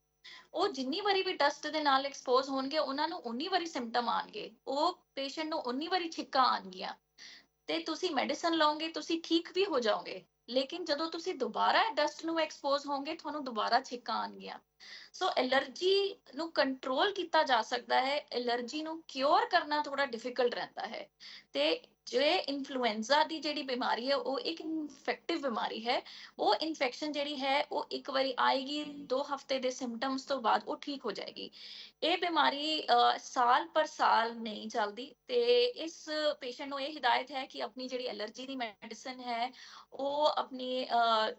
ਉਹ ਜਿੰਨੀ ਵਾਰੀ ਵੀ ਡਸਟ ਦੇ ਨਾਲ ਐਕਸਪੋਜ਼ ਹੋਣਗੇ, ਉਹਨਾਂ ਨੂੰ ਉਨੀ ਵਾਰੀ ਸਿੰਪਟਮ ਆਣਗੇ ਉਹ ਪੇਸ਼ੈਂਟ ਨੂੰ ਉਨੀ ਵਾਰੀ ਛਿੱਕਾਂ ਆਣਗੀਆਂ ਤੇ ਤੁਸੀਂ ਮੈਡੀਸਨ ਲਓਗੇ, ਤੁਸੀਂ ਠੀਕ ਵੀ ਹੋ ਜਾਓਗੇ, ਲੇਕਿਨ ਜਦੋਂ ਤੁਸੀਂ ਦੁਬਾਰਾ ਡਸਟ ਨੂੰ ਐਕਸਪੋਜ਼ ਹੋਵੋਗੇ ਤੁਹਾਨੂੰ ਦੁਬਾਰਾ ਛਿੱਕਾਂ ਆਣਗੀਆਂ ਸੋ ਐਲਰਜੀ ਨੂੰ ਕੰਟਰੋਲ ਕੀਤਾ ਜਾ ਸਕਦਾ ਹੈ ਐਲਰਜੀ ਨੂੰ ਕਿਉਰ ਕਰਨਾ ਥੋੜਾ ਡਿਫਿਕਲਟ ਰਹਿੰਦਾ ਹੈ। ਤੇ ਜੇ ਇਨਫਲੂਐਂਜ਼ਾ ਦੀ ਜਿਹੜੀ ਬਿਮਾਰੀ ਹੈ, ਉਹ ਇੱਕ ਇਨਫੈਕਟਿਵ ਬਿਮਾਰੀ ਹੈ। ਉਹ ਇਨਫੈਕਸ਼ਨ ਜਿਹੜੀ ਹੈ, ਉਹ ਇੱਕ ਵਾਰੀ ਆਏਗੀ 2 ਹਫ਼ਤੇ ਦੇ ਸਿੰਪਟਮਸ ਤੋਂ ਬਾਅਦ ਉਹ ਠੀਕ ਹੋ ਜਾਏਗੀ। ਇਹ ਬਿਮਾਰੀ ਸਾਲ ਪਰ ਸਾਲ ਨਹੀਂ ਚੱਲਦੀ ਤੇ ਇਸ ਪੇਸ਼ੈਂਟ ਨੂੰ ਇਹ ਹਿਦਾਇਤ ਹੈ ਕਿ ਆਪਣੀ ਜਿਹੜੀ ਐਲਰਜੀ ਦੀ ਮੈਡੀਸਨ ਹੈ, ਉਹ ਆਪਣੀ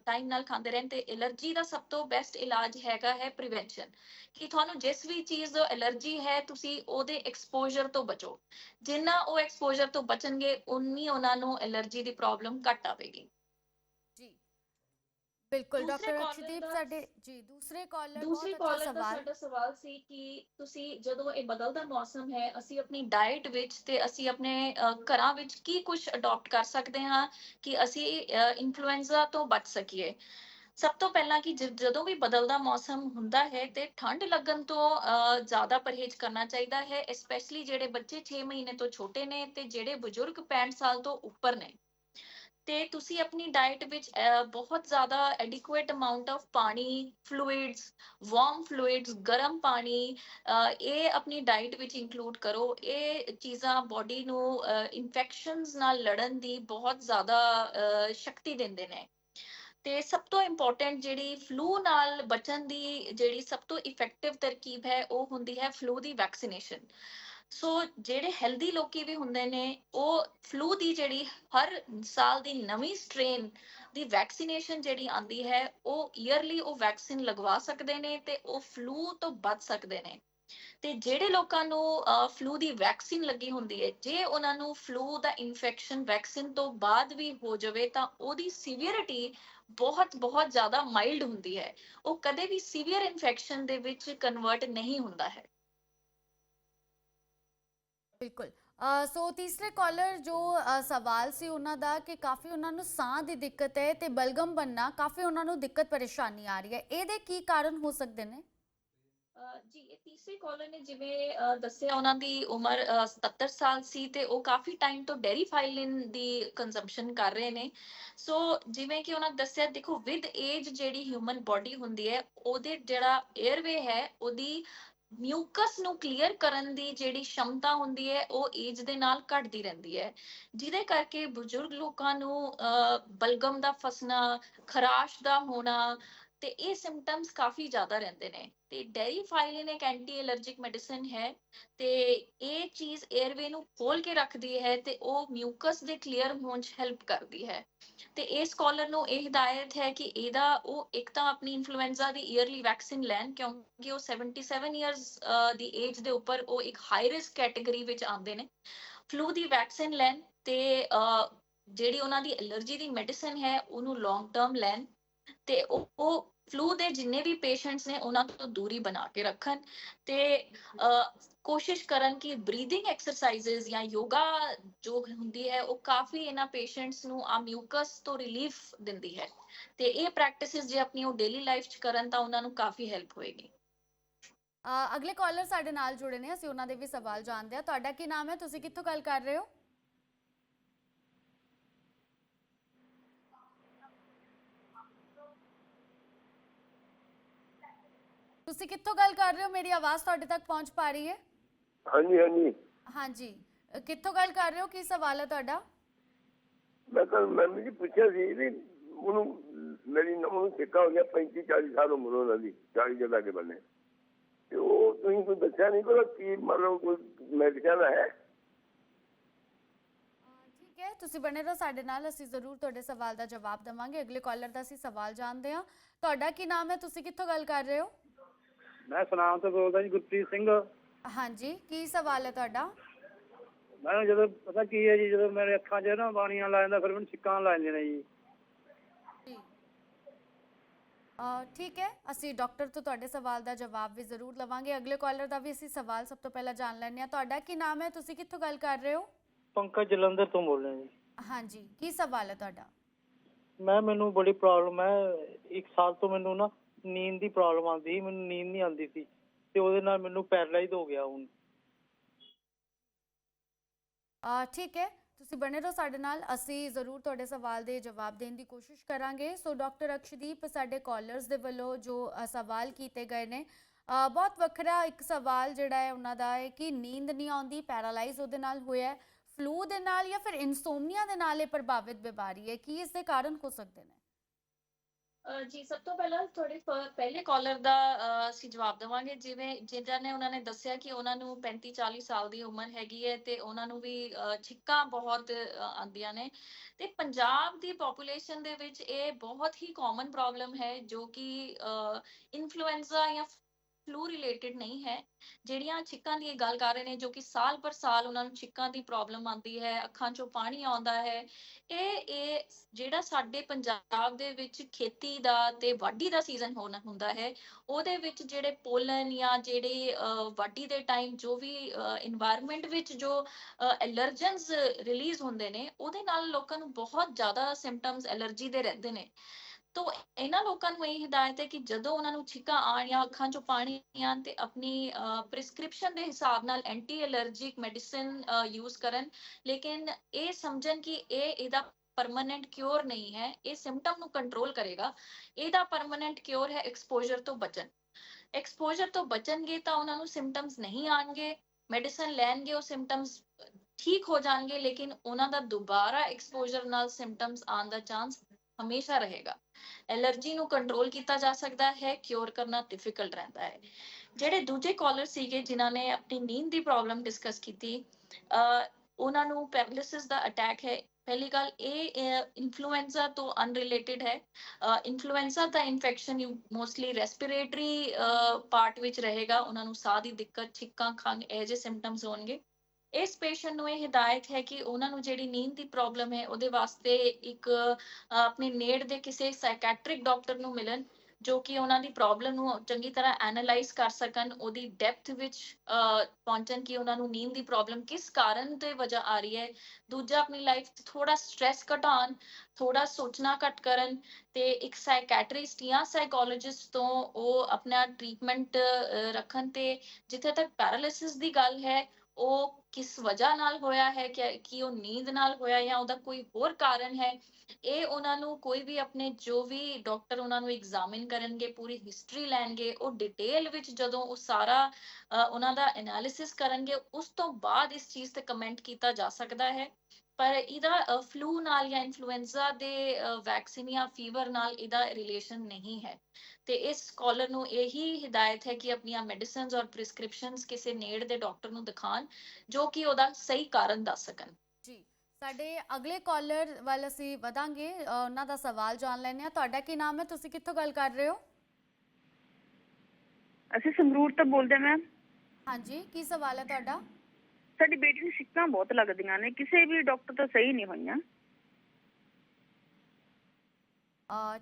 ਟਾਈਮ ਨਾਲ ਖਾਂਦੇ ਰਹਿਣ ਤੇ ਐਲਰਜੀ ਦਾ ਸਭ ਤੋਂ ਬੈਸਟ ਇਲਾਜ ਹੈਗਾ ਹੈ ਪ੍ਰੀਵੈਂਸ਼ਨ ਕਿ ਤੁਹਾਨੂੰ ਜਿਸ ਵੀ ਚੀਜ਼ ਤੋਂ ਐਲਰਜੀ ਹੈ, ਤੁਸੀਂ ਉਹਦੇ ਐਕਸਪੋਜ਼ਰ ਤੋਂ ਬਚੋ। ਜਿੰਨਾ ਉਹ ਐਕਸਪੋਜ਼ਰ ਤੋਂ ਬਚਣਗੇ ਉਨੀ ਉਹਨਾਂ ਨੂੰ ਐਲਰਜੀ ਦੀ ਪ੍ਰੋਬਲਮ ਘੱਟ ਆਵੇਗੀ। ਜੀ। ਬਿਲਕੁਲ ਡਾਕਟਰ ਅਕਸ਼ਦੀਪ ਸਾਡੇ ਜੀ ਦੂਸਰੇ ਕਾਲਰ ਦੂਸਰੀ ਕਾਲਰ ਦਾ ਸਵਾਲ ਸਾਡਾ ਸਵਾਲ ਸੀ ਕਿ ਤੁਸੀਂ ਜਦੋਂ ਇਹ ਬਦਲਦਾ ਮੌਸਮ ਹੈ ਅਸੀਂ ਆਪਣੀ ਡਾਈਟ ਵਿੱਚ ਤੇ ਅਸੀਂ ਆਪਣੇ ਘਰਾਂ ਵਿੱਚ ਕੀ ਕੁਝ ਅਡਾਪਟ ਕਰ ਸਕਦੇ ਹਾਂ ਕਿ ਅਸੀਂ ਇਨਫਲੂਐਂਜ਼ਾ ਤੋਂ ਬਚ ਸਕੀਏ? ਸਭ ਤੋਂ ਪਹਿਲਾਂ ਕਿ ਜਦੋਂ ਵੀ ਬਦਲਦਾ ਮੌਸਮ ਹੁੰਦਾ ਹੈ ਤੇ ਠੰਡ ਲੱਗਣ ਤੋਂ ਜ਼ਿਆਦਾ ਪਰਹੇਜ਼ ਕਰਨਾ ਚਾਹੀਦਾ ਹੈ ਸਪੈਸ਼ਲੀ ਜਿਹੜੇ ਬੱਚੇ 6 ਮਹੀਨੇ ਤੋਂ ਛੋਟੇ ਨੇ ਤੇ ਜਿਹੜੇ ਬਜ਼ੁਰਗ 65 ਸਾਲ ਤੋਂ ਉੱਪਰ ਨੇ। ਤੇ ਤੁਸੀਂ ਆਪਣੀ ਡਾਈਟ ਵਿੱਚ ਬਹੁਤ ਜ਼ਿਆਦਾ ਐਡਿਕੁਏਟ ਅਮਾਉਂਟ ਆਫ ਪਾਣੀ ਫਲੂਇਡਸ ਵਾਰਮ ਫਲੂਇਡਸ ਗਰਮ ਪਾਣੀ ਇਹ ਆਪਣੀ ਡਾਈਟ ਵਿੱਚ ਇਨਕਲੂਡ ਕਰੋ। ਇਹ ਚੀਜ਼ਾਂ ਬਾਡੀ ਨੂੰ ਇਨਫੈਕਸ਼ਨਸ ਨਾਲ ਲੜਨ ਦੀ ਬਹੁਤ ਜ਼ਿਆਦਾ ਸ਼ਕਤੀ ਦਿੰਦੇ ਨੇ। ਤੇ ਸਭ ਤੋਂ ਇੰਪੋਰਟੈਂਟ ਜਿਹੜੀ ਫਲੂ ਨਾਲ ਬਚਣ ਦੀ ਜਿਹੜੀ ਸਭ ਤੋਂ ਇਫੈਕਟਿਵ ਤਰਕੀਬ ਹੈ, ਉਹ ਹੁੰਦੀ ਹੈ ਫਲੂ ਦੀ ਵੈਕਸੀਨੇਸ਼ਨ ਸੋ ਜਿਹੜੇ ਹੈਲਦੀ ਲੋਕੀ ਵੀ ਹੁੰਦੇ ਨੇ, ਉਹ ਫਲੂ ਦੀ ਜਿਹੜੀ ਹਰ ਸਾਲ ਦੀ ਨਵੀਂ ਸਟ੍ਰੇਨ ਦੀ ਵੈਕਸੀਨੇਸ਼ਨ ਜਿਹੜੀ ਆਂਦੀ ਹੈ, ਉਹ ਈਅਰਲੀ ਉਹ ਵੈਕਸੀਨ ਲਗਵਾ ਸਕਦੇ ਨੇ ਤੇ ਉਹ ਫਲੂ ਤੋਂ ਬਚ ਸਕਦੇ ਨੇ। ਤੇ ਜਿਹੜੇ ਲੋਕਾਂ ਨੂੰ ਫਲੂ ਦੀ ਵੈਕਸੀਨ ਲੱਗੀ ਹੁੰਦੀ ਹੈ, ਜੇ ਉਹਨਾਂ ਨੂੰ ਫਲੂ ਦਾ ਇਨਫੈਕਸ਼ਨ ਵੈਕਸੀਨ ਤੋਂ ਬਾਅਦ ਵੀ ਹੋ ਜਾਵੇ, ਤਾਂ ਉਹਦੀ ਸੀਵੀਅਰਿਟੀ ਬਹੁਤ ਬਹੁਤ ਜ਼ਿਆਦਾ ਮਾਈਲਡ ਹੁੰਦੀ ਹੈ। ਉਹ ਕਦੇ ਵੀ ਸੀਵੀਅਰ ਇਨਫੈਕਸ਼ਨ ਦੇ ਵਿੱਚ ਕਨਵਰਟ ਨਹੀਂ ਹੁੰਦਾ ਹੈ। ਬਿਲਕੁਲ। ਸੋ ਤੀਸਰੇ ਕਾਲਰ ਜੋ ਸਵਾਲ ਸੀ ਉਹਨਾਂ ਦਾ ਕਿ ਕਾਫੀ ਉਹਨਾਂ ਨੂੰ ਸਾਹ ਦੀ ਦਿੱਕਤ ਹੈ ਤੇ ਬਲਗਮ ਬੰਨਾ ਕਾਫੀ ਉਹਨਾਂ ਨੂੰ ਦਿੱਕਤ ਪਰੇਸ਼ਾਨੀ ਆ ਰਹੀ ਹੈ। ਇਹਦੇ ਕੀ ਕਾਰਨ ਹੋ ਸਕਦੇ ਨੇ? ਜੀ ਇਹ ਤੀਸਰੇ ਕਾਲਰ ਨੇ ਜਿਵੇਂ ਦੱਸਿਆ ਉਹਨਾਂ ਦੀ ਉਮਰ 77 ਸਾਲ ਸੀ ਤੇ ਉਹ ਕਾਫੀ ਟਾਈਮ ਤੋਂ ਡੈਰੀ ਫਾਈਲਿਨ ਦੀ ਕੰਜ਼ੰਪਸ਼ਨ ਕਰ ਰਹੇ ਨੇ। ਸੋ ਜਿਵੇਂ ਕਿ ਉਹਨਾਂ ਦੱਸਿਆ ਦੇਖੋ ਵਿਦ ਏਜ ਜਿਹੜੀ ਹਿਊਮਨ ਬਾਡੀ ਹੁੰਦੀ ਹੈ ਉਹਦੇ ਜਿਹੜਾ 에ਅਰਵੇ ਹੈ ਉਹਦੀ ਮਿਊਕਸ ਨੂੰ ਕਲੀਅਰ ਕਰਨ ਦੀ ਜਿਹੜੀ ਸ਼ਮਤਾ ਹੁੰਦੀ ਹੈ ਉਹ ਏਜ ਦੇ ਨਾਲ ਘਟਦੀ ਰਹਿੰਦੀ ਹੈ। ਜਿਹਦੇ ਕਰਕੇ ਬਜ਼ੁਰਗ ਲੋਕਾਂ ਨੂੰ ਅਹ, ਬਲਗਮ ਦਾ ਫਸਣਾ ਖਰਾਸ਼ ਦਾ ਹੋਣਾ ਤੇ ਇਹ ਸਿੰਪਟਮਸ ਕਾਫੀ ਜ਼ਿਆਦਾ ਰਹਿੰਦੇ ਨੇ। ਤੇ ਡੈਰੀ ਫਾਈਲਿਨ ਇੱਕ ਐਂਟੀ ਐਲਰਜਿਕ ਮੈਡੀਸਿਨ ਹੈ ਤੇ ਇਹ ਚੀਜ਼ 에ਅਰਵੇ ਨੂੰ ਖੋਲ ਕੇ ਰੱਖਦੀ ਹੈ ਤੇ ਉਹ ਮਿਊਕਸ ਦੇ ਕਲੀਅਰ ਹੋਣ 'ਚ ਹੈਲਪ ਕਰਦੀ ਹੈ। ਤੇ ਇਹ ਕਾਲਰ ਨੂੰ ਇਹ ਹਦਾਇਤ ਹੈ ਕਿ ਇਹਦਾ ਉਹ ਇੱਕ ਤਾਂ ਆਪਣੀ ਇਨਫਲੂਐਂਜ਼ਾ ਦੀ ਈਅਰਲੀ ਵੈਕਸੀਨ ਲੈਣ ਕਿਉਂਕਿ ਉਹ 77 ਇਅਰਸ ਦੀ ਏਜ ਦੇ ਉੱਪਰ ਉਹ ਇੱਕ ਹਾਈ ਰਿਸਕ ਕੈਟਾਗਰੀ ਵਿੱਚ ਆਉਂਦੇ ਨੇ। ਫਲੂ ਦੀ ਵੈਕਸੀਨ ਲੈਣ ਤੇ ਜਿਹੜੀ ਉਹਨਾਂ ਦੀ ਐਲਰਜੀ ਦੀ ਮੈਡੀਸਿਨ ਹੈ, ਉਹਨੂੰ ਲੌਂਗ ਟਰਮ ਲੈਣ ਤੇ ਉਹ ਉਹ ਫਲੂ ਦੇ ਜਿੰਨੇ ਵੀ ਪੇਸ਼ੈਂਟਸ ਨੇ ਉਹਨਾਂ ਤੋਂ ਦੂਰੀ ਬਣਾ ਕੇ ਰੱਖਣ ਤੇ ਕੋਸ਼ਿਸ਼ ਕਰਨ ਕਿ ਬਰੀਥਿੰਗ ਐਕਸਰਸਾਈਜ਼ਸ ਜਾਂ ਯੋਗਾ ਜੋ ਹੁੰਦੀ ਹੈ, ਉਹ ਕਾਫੀ ਇਹਨਾਂ ਪੇਸ਼ੈਂਟਸ ਨੂੰ ਆ ਮਿਊਕਸ ਤੋਂ ਰਿਲੀਫ ਦਿੰਦੀ ਹੈ। ਤੇ ਇਹ ਪ੍ਰੈਕਟਿਸਿਸ ਜੇ ਆਪਣੀ ਉਹ ਡੇਲੀ ਲਾਈਫ ਚ ਕਰਨ ਤਾਂ ਉਹਨਾਂ ਨੂੰ ਕਾਫੀ ਹੈਲਪ ਹੋਏਗੀ। ਅਗਲੇ ਕਾਲਰ ਸਾਡੇ ਨਾਲ ਜੁੜੇ ਨੇ, ਅਸੀਂ ਉਹਨਾਂ ਦੇ ਵੀ ਸਵਾਲ ਜਾਣਦੇ ਹਾਂ। ਤੁਹਾਡਾ ਕੀ ਨਾਮ ਹੈ? ਤੁਸੀਂ ਕਿੱਥੋਂ ਗੱਲ ਕਰ ਰਹੇ ਹੋ? ਤੁਸੀਂ ਕਿੱਥੋਂ ਗੱਲ ਕਰ ਰਹੇ ਹੋ? ਮੇਰੀ ਆਵਾਜ਼ ਤੁਹਾਡੇ ਤੱਕ ਪਹੁੰਚ ਪਾ ਰਹੀ ਹੈ? ਹਾਂਜੀ ਹਾਂਜੀ। ਹਾਂਜੀ। ਅ, ਕਿੱਥੋਂ ਗੱਲ ਕਰ ਰਹੇ ਹੋ? ਕੀ ਸਵਾਲ ਹੈ ਤੁਹਾਡਾ? ਮੈਂ ਤਾਂ ਮੈਂ ਜੀ ਪੁੱਛਿਆ ਸੀ ਵੀ ਉਹਨੂੰ ਮੇਰੀ ਨੂੰ ਸਿੱਕਾ ਹੋ ਗਿਆ 35 40 ਸਾਲ ਉਮਰ ਉਹਨਾਂ ਦੀ 40 ਦੇ ਲਾਗੇ ਬੰਨੇ। ਤੇ ਉਹ ਤੁਸੀਂ ਕੋਈ ਦੱਸਿਆ ਨਹੀਂ ਕੋਈ ਕੀ ਮਤਲਬ ਕੋਈ ਹੈ? ਠੀਕ ਹੈ। ਤੁਸੀਂ ਬਣੇ ਰਹੋ ਸਾਡੇ ਨਾਲ ਅਸੀਂ ਜ਼ਰੂਰ ਤੁਹਾਡੇ ਸਵਾਲ ਦਾ ਜਵਾਬ ਦੇਵਾਂਗੇ। ਅਗਲੇ ਕਾਲਰ ਦਾ ਅਸੀਂ ਸਵਾਲ ਜਾਣਦੇ ਹਾਂ। ਤੁਹਾਡਾ ਕੀ ਨਾਮ ਹੈ? ਤੁਸੀਂ ਕਿੱਥੋਂ ਗੱਲ ਕਰ ਰਹੇ ਹੋ? ਮੈਂ ਸੁਨਾਮ ਤੋਂ ਬੋਲਦਾ ਜੀ ਗੁਰਪ੍ਰੀਤ ਸਿੰਘ। ਹਾਂਜੀ ਕੀ ਸਵਾਲ ਹੈ ਤੁਹਾਡਾ? ਮੈਂ ਜਦੋਂ ਪਤਾ ਕੀ ਹੈ ਜੀ ਜਦੋਂ ਮੇਰੇ ਅੱਖਾਂ 'ਚ ਨਾ ਬਾਣੀਆਂ ਲੱਗ ਜਾਂਦਾ ਫਿਰ ਮੈਨੂੰ ਛਿੱਕਾਂ ਲੱਗ ਜਾਂਦੀਆਂ ਨੇ ਜੀ। ਅ, ਠੀਕ ਹੈ ਅਸੀਂ ਡਾਕਟਰ ਤੋਂ ਤੁਹਾਡੇ ਸਵਾਲ ਦਾ ਜਵਾਬ ਵੀ ਜ਼ਰੂਰ ਲਵਾਂਗੇ। ਅਗਲੇ ਕਾਲਰ ਦਾ ਵੀ ਅਸੀਂ ਸਵਾਲ ਸਭ ਤੋਂ ਪਹਿਲਾਂ ਜਾਣ ਲੈਂਦੇ ਹਾਂ। ਤੁਹਾਡਾ ਕੀ ਨਾਮ ਹੈ? ਤੁਸੀਂ ਕਿੱਥੋਂ ਗੱਲ ਕਰ ਰਹੇ ਹੋ? ਪੰਕਜ ਜਲੰਧਰ ਤੋਂ ਬੋਲ ਰਿਹਾ ਜੀ। ਹਾਂਜੀ ਕੀ ਸਵਾਲ ਹੈ ਤੁਹਾਡਾ? ਮੈਂ ਮੈਨੂੰ ਬੜੀ ਪ੍ਰੋਬਲਮ ਹੈ। ਇੱਕ ਸਾਲ ਤੋਂ ਮੈਨੂੰ ਨਾ ਨੀਂਦ ਦੀ ਪ੍ਰੋਬਲਮ ਆਉਂਦੀ ਸੀ ਮੈਨੂੰ ਨੀਂਦ ਨਹੀਂ ਆਉਂਦੀ ਸੀ ਤੇ ਉਹਦੇ ਨਾਲ ਮੈਨੂੰ ਪੈਰਲਾਈਜ਼ ਹੋ ਗਿਆ ਹੁਣ। ਅ, ਠੀਕ ਹੈ ਤੁਸੀਂ ਬਣੇ ਰਹੋ ਸਾਡੇ ਨਾਲ ਅਸੀਂ ਜ਼ਰੂਰ ਤੁਹਾਡੇ ਸਵਾਲ ਦੇ ਜਵਾਬ ਦੇਣ ਦੀ ਕੋਸ਼ਿਸ਼ ਕਰਾਂਗੇ। ਸੋ ਡਾਕਟਰ ਅਕਸ਼ਦੀਪ ਸਾਡੇ ਕਾਲਰਸ ਦੇ ਵੱਲੋਂ ਜੋ ਅ, ਸਵਾਲ ਕੀਤੇ ਗਏ ਨੇ ਅ, ਬਹੁਤ ਵੱਖਰਾ ਇੱਕ ਸਵਾਲ ਜਿਹੜਾ ਹੈ ਉਹਨਾਂ ਦਾ ਹੈ ਕਿ ਨੀਂਦ ਨਹੀਂ ਆਉਂਦੀ ਪੈਰਾਲਾਈਜ਼ ਉਹਦੇ ਨਾਲ ਹੋਇਆ ਹੈ ਫਲੂ ਦੇ ਨਾਲ ਜਾਂ ਫਿਰ ਇਨਸੋਮਨੀਆ ਦੇ ਨਾਲ ਇਹ ਪ੍ਰਭਾਵਿਤ ਬਿਮਾਰੀ ਹੈ ਕੀ ਇਸ ਦੇ ਕਾਰਨ ਹੋ ਸਕਦੇ ਨੇ? ਜੀ, ਸਭ ਤੋਂ ਪਹਿਲਾਂ ਤੁਹਾਡੇ ਪਹਿਲੇ ਕਾਲਰ ਦਾ ਅਸੀਂ ਜਵਾਬ ਦੇਵਾਂਗੇ। ਜਿਵੇਂ ਜਿਨ੍ਹਾਂ ਨੇ, ਉਹਨਾਂ ਨੇ ਦੱਸਿਆ ਕਿ ਉਹਨਾਂ ਨੂੰ 35 40 ਸਾਲ ਦੀ ਉਮਰ ਹੈਗੀ ਹੈ ਤੇ ਉਹਨਾਂ ਨੂੰ ਵੀ ਛਿੱਕਾਂ ਬਹੁਤ ਆਉਂਦੀਆਂ ਨੇ। ਤੇ ਪੰਜਾਬ ਦੀ ਪੋਪੂਲੇਸ਼ਨ ਦੇ ਵਿੱਚ ਇਹ ਬਹੁਤ ਹੀ ਕਾਮਨ ਪ੍ਰੋਬਲਮ ਹੈ ਜੋ ਕਿ ਇਨਫਲੂਐਂਜ਼ਾ ਜਾਂ ਫਲੂ ਰਿਲੇਟਡ ਨਹੀਂ ਹੈ। ਜਿਹੜੀਆਂ ਛਿੱਕਾਂ ਦੀ ਗੱਲ ਕਰ ਰਹੇ ਨੇ, ਜੋ ਕਿ ਸਾਲ ਪਰ ਸਾਲ ਉਹਨਾਂ ਨੂੰ ਛਿੱਕਾਂ ਦੀ ਪ੍ਰੋਬਲਮ ਆਉਂਦੀ ਹੈ, ਅੱਖਾਂ 'ਚੋਂ ਪਾਣੀ ਆਉਂਦਾ ਹੈ, ਇਹ ਇਹ ਜਿਹੜਾ ਸਾਡੇ ਪੰਜਾਬ ਦੇ ਵਿੱਚ ਖੇਤੀ ਦਾ ਤੇ ਵਾਢੀ ਦਾ ਸੀਜ਼ਨ ਹੋਣਾ, ਹੁੰਦਾ ਹੈ, ਉਹਦੇ ਵਿੱਚ ਜਿਹੜੇ ਪੋਲਨ ਜਾਂ ਜਿਹੜੇ ਵਾਢੀ ਦੇ ਟਾਈਮ ਜੋ ਵੀ এনवायरमेंट ਵਿੱਚ ਜੋ ਐਲਰਜਨਸ ਰਿਲੀਜ਼ ਹੁੰਦੇ ਨੇ, ਉਹਦੇ ਨਾਲ ਲੋਕਾਂ ਨੂੰ ਬਹੁਤ ਜ਼ਿਆਦਾ ਸਿੰਪਟਮਸ ਐਲਰਜੀ ਦੇ ਰਹਿੰਦੇ ਨੇ। ਤੋ ਇਹਨਾਂ ਲੋਕਾਂ ਨੂੰ ਇਹ ਹਦਾਇਤ ਹੈ ਕਿ ਜਦੋਂ ਉਹਨਾਂ ਨੂੰ ਛਿੱਕਾਂ ਆਣ ਜਾਂ ਅੱਖਾਂ 'ਚੋਂ ਪਾਣੀ ਆਣ ਤੇ ਆਪਣੀ ਪ੍ਰਿਸਕ੍ਰਿਪਸ਼ਨ ਦੇ ਹਿਸਾਬ ਨਾਲ ਐਂਟੀ ਐਲਰਜੀਕ ਮੈਡੀਸਿਨ ਯੂਜ਼ ਕਰਨ, ਲੇਕਿਨ ਇਹ ਸਮਝਣ ਕਿ ਇਹ ਇਹਦਾ ਪਰਮਨੈਂਟ ਕਿਉਰ ਨਹੀਂ ਹੈ, ਇਹ ਸਿੰਪਟਮ ਨੂੰ ਕੰਟਰੋਲ ਕਰੇਗਾ, ਇਹਦਾ ਪਰਮਨੈਂਟ ਕਿਉਰ ਹੈ ਐਕਸਪੋਜ਼ਰ ਤੋਂ ਬਚਣ। ਐਕਸਪੋਜ਼ਰ ਤੋਂ ਬਚਣਗੇ ਤਾਂ ਉਹਨਾਂ ਨੂੰ ਸਿੰਪਟਮਸ ਨਹੀਂ ਆਣਗੇ ਮੈਡੀਸਨ ਲੈਣਗੇ, ਉਹ ਸਿੰਪਟਮਸ ਠੀਕ ਹੋ ਜਾਣਗੇ, ਲੇਕਿਨ ਉਹਨਾਂ ਦਾ ਦੁਬਾਰਾ ਐਕਸਪੋਜ਼ਰ ਨਾਲ ਸਿੰਪਟਮਸ ਆਉਣ ਦਾ ਚਾਂਸ ਹਮੇਸ਼ਾ ਰਹੇਗਾ। ਐਲਰਜੀ ਨੂੰ ਕੰਟਰੋਲ ਕੀਤਾ ਜਾ ਸਕਦਾ ਹੈ, ਕਿਉਰ ਕਰਨਾ ਡਿਫਿਕਲਟ ਰਹਿੰਦਾ ਹੈ। ਜਿਹੜੇ ਦੂਜੇ ਕਾਲਰ ਸੀਗੇ, ਜਿਨ੍ਹਾਂ ਨੇ ਆਪਣੀ ਨੀਂਦ ਦੀ ਪ੍ਰੋਬਲਮ ਡਿਸਕਸ ਕੀਤੀ ਉਹਨਾਂ ਨੂੰ ਪੈਰਾਲਿਸਿਸ ਦਾ ਅਟੈਕ ਹੈ। ਪਹਿਲੀ ਗੱਲ, ਇਹ ਇਨਫਲੂਐਂਜ਼ਾ ਤੋਂ ਅਨਰਿਲੇਟਡ ਹੈ। ਇਨਫਲੂਐਂਜ਼ਾ ਦਾ ਇਨਫੈਕਸ਼ਨ ਮੋਸਟਲੀ ਰੈਸਪੀਰੇਟਰੀ ਪਾਰਟ ਵਿੱਚ ਰਹੇਗਾ। ਉਹਨਾਂ ਨੂੰ ਸਾਹ ਦੀ ਦਿੱਕਤ, ਛਿੱਕਾਂ, ਖੰਘ, ਇਹ ਜਿਹੇ ਸਿੰਪਟਮਸ ਹੋਣਗੇ। ਇਸ ਪੇਸ਼ੈਂਟ ਨੂੰ ਇਹ ਹਦਾਇਤ ਹੈ ਕਿ ਉਹਨਾਂ ਨੂੰ ਜਿਹੜੀ ਨੀਂਦ ਦੀ ਪ੍ਰੋਬਲਮ ਹੈ, ਉਹਦੇ ਵਾਸਤੇ ਇੱਕ ਆਪਣੇ ਨੇੜ ਦੇ ਕਿਸੇ ਸਾਈਕੈਟ੍ਰਿਕ ਡਾਕਟਰ ਨੂੰ ਮਿਲਣ, ਜੋ ਕਿ ਉਹਨਾਂ ਦੀ ਪ੍ਰੋਬਲਮ ਨੂੰ ਚੰਗੀ ਤਰ੍ਹਾਂ ਐਨਾਲਾਈਜ਼ ਕਰ ਸਕਣ, ਉਹਦੀ ਡੈਪਥ ਵਿੱਚ ਪਹੁੰਚਣ ਕਿ ਉਹਨਾਂ ਨੂੰ ਨੀਂਦ ਦੀ ਪ੍ਰੋਬਲਮ ਕਿਸ ਕਾਰਨ ਤੇ ਵਜ੍ਹਾ ਆ ਰਹੀ ਹੈ। ਦੂਜਾ ਆਪਣੀ ਲਾਈਫ 'ਚ ਥੋੜਾ ਸਟ੍ਰੈਸ ਘਟਾਉਣ ਥੋੜਾ ਸੋਚਣਾ ਘੱਟ ਕਰਨ ਤੇ ਇੱਕ ਸਾਈਕੈਟਰਿਸਟ ਜਾਂ ਸਾਈਕੋਲੋਜਿਸਟ ਤੋਂ ਉਹ ਆਪਣਾ ਟ੍ਰੀਟਮੈਂਟ ਰੱਖਣ ਤੇ ਜਿੱਥੇ ਤੱਕ ਪੈਰਾਲਿਸਿਸ ਦੀ ਗੱਲ ਹੈ ਉਹ ਕਿਸ ਵਜ੍ਹਾ ਨਾਲ ਹੋਇਆ ਹੈ ਕਿ ਉਹ ਨੀਂਦ ਨਾਲ ਹੋਇਆ ਜਾਂ ਉਹਦਾ ਕੋਈ ਹੋਰ ਕਾਰਨ ਹੈ, ਇਹ ਉਹਨਾਂ ਨੂੰ ਕੋਈ ਵੀ ਆਪਣੇ ਜੋ ਵੀ ਡਾਕਟਰ ਉਹਨਾਂ ਨੂੰ ਐਗਜ਼ਾਮਿਨ ਕਰਨਗੇ, ਪੂਰੀ ਹਿਸਟਰੀ ਲੈਣਗੇ, ਉਹ ਡਿਟੇਲ ਵਿੱਚ ਜਦੋਂ ਉਹ ਸਾਰਾ ਉਹਨਾਂ ਦਾ ਐਨਾਲਿਸਿਸ ਕਰਨਗੇ, ਉਸ ਤੋਂ ਬਾਅਦ ਇਸ ਚੀਜ਼ ਤੇ ਕਮੈਂਟ ਕੀਤਾ ਜਾ ਸਕਦਾ ਹੈ। ਪਰ ਇਹਦਾ ਫਲੂ ਨਾਲ ਜਾਂ ਇਨਫਲੂਐਂਜ਼ਾ ਦੇ ਵੈਕਸੀਨ ਜਾਂ ਫੀਵਰ ਨਾਲ ਇਹਦਾ ਰਿਲੇਸ਼ਨ ਨਹੀਂ ਹੈ। ਤੇ ਇਸ ਸਕਾਲਰ ਨੂੰ ਇਹੀ ਹਦਾਇਤ ਹੈ ਕਿ ਆਪਣੀਆਂ ਮੈਡੀਸਿਨਸ ਔਰ ਪ੍ਰਿਸਕ੍ਰਿਪਸ਼ਨਸ ਕਿਸੇ ਨੇੜ ਦੇ ਡਾਕਟਰ ਨੂੰ ਦਿਖਾਣ ਜੋ ਕਿ ਉਹਦਾ ਸਹੀ ਕਾਰਨ ਦੱਸ ਸਕਣ। ਜੀ ਸਾਡੇ ਅਗਲੇ ਕਾਲਰ ਵੱਲ ਅਸੀਂ ਵਧਾਂਗੇ। ਉਹਨਾਂ ਦਾ ਸਵਾਲ ਜਾਣ ਲੈਂਦੇ ਹਾਂ। ਤੁਹਾਡਾ ਕੀ ਨਾਮ ਹੈ? ਤੁਸੀਂ ਕਿੱਥੋਂ ਗੱਲ ਕਰ ਰਹੇ ਹੋ? ਅਸੀਂ ਸੰਗਰੂਰ ਤੋਂ ਬੋਲਦੇ ਮੈਮ ਹਾਂਜੀ ਕੀ ਸਵਾਲ ਹੈ ਤੁਹਾਡਾ? ਸਾਡੀ ਬੇਟੀ ਨੂੰ ਛਿੱਕਾਂ ਬਹੁਤ ਲੱਗਦੀਆਂ ਨੇ ਕਿਸੇ ਵੀ ਡਾਕਟਰ ਤੋਂ ਸਹੀ ਨਹੀਂ ਹੋਈਆਂ।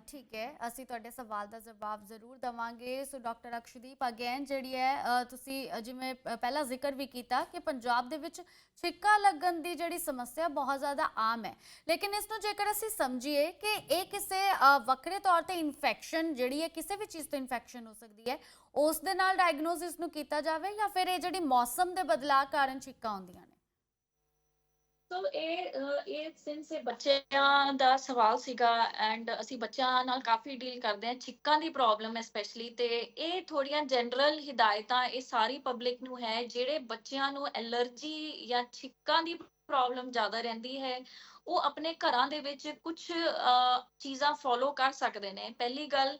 ਠੀਕ ਹੈ, ਅਸੀਂ ਤੁਹਾਡੇ ਸਵਾਲ ਦਾ ਜਵਾਬ ਜ਼ਰੂਰ ਦਵਾਂਗੇ। ਸੋ ਡਾਕਟਰ ਅਕਸ਼ਦੀਪ ਅਗੇਨ ਜਿਹੜੀ ਹੈ ਤੁਸੀਂ ਜਿਵੇਂ ਪ- ਪਹਿਲਾਂ ਜ਼ਿਕਰ ਵੀ ਕੀਤਾ ਕਿ ਪੰਜਾਬ ਦੇ ਵਿੱਚ ਛਿੱਕਾ ਲੱਗਣ ਦੀ ਜਿਹੜੀ ਸਮੱਸਿਆ ਬਹੁਤ ਜ਼ਿਆਦਾ ਆਮ ਹੈ। ਲੇਕਿਨ ਇਸ ਨੂੰ ਜੇਕਰ ਅਸੀਂ ਸਮਝੀਏ ਕਿ ਇਹ ਕਿਸੇ ਵੱਖਰੇ ਤੌਰ ਤੇ ਇਨਫੈਕਸ਼ਨ ਜਿਹੜੀ ਹੈ, ਕਿਸੇ ਵੀ ਚੀਜ਼ ਤੋਂ ਇਨਫੈਕਸ਼ਨ ਹੋ ਸਕਦੀ ਹੈ, ਉਸ ਦੇ ਨਾਲ ਡਾਇਗਨੋਸਿਸ ਨੂੰ ਕੀਤਾ ਜਾਵੇ ਜਾਂ ਫਿਰ ਇਹ ਜਿਹੜੀ ਮੌਸਮ ਦੇ ਬਦਲਾਅ ਕਾਰਨ ਛਿੱਕਾ ਆਉਂਦੀਆਂ ਨੇ। ਸੋ ਇਹ ਇਹ ਸਿੰਸ ਇਹ ਬੱਚਿਆਂ ਦਾ ਸਵਾਲ ਸੀਗਾ ਐਂਡ ਅਸੀਂ ਬੱਚਿਆਂ ਨਾਲ ਕਾਫੀ ਡੀਲ ਕਰਦੇ ਹਾਂ ਛਿੱਕਾਂ ਦੀ ਪ੍ਰੋਬਲਮ ਸਪੈਸ਼ਲੀ ਤੇ ਇਹ ਥੋੜੀਆਂ ਜਨਰਲ ਹਿਦਾਇਤਾਂ ਇਹ ਸਾਰੀ ਪਬਲਿਕ ਨੂੰ ਹੈ, ਜਿਹੜੇ ਬੱਚਿਆਂ ਨੂੰ ਐਲਰਜੀ ਜਾਂ ਛਿੱਕਾਂ ਦੀ ਪ੍ਰੋਬਲਮ ਜ਼ਿਆਦਾ ਰਹਿੰਦੀ ਹੈ, ਉਹ ਆਪਣੇ ਘਰਾਂ ਦੇ ਵਿੱਚ ਕੁਝ ਚੀਜ਼ਾਂ ਫੋਲੋ ਕਰ ਸਕਦੇ ਨੇ। ਪਹਿਲੀ ਗੱਲ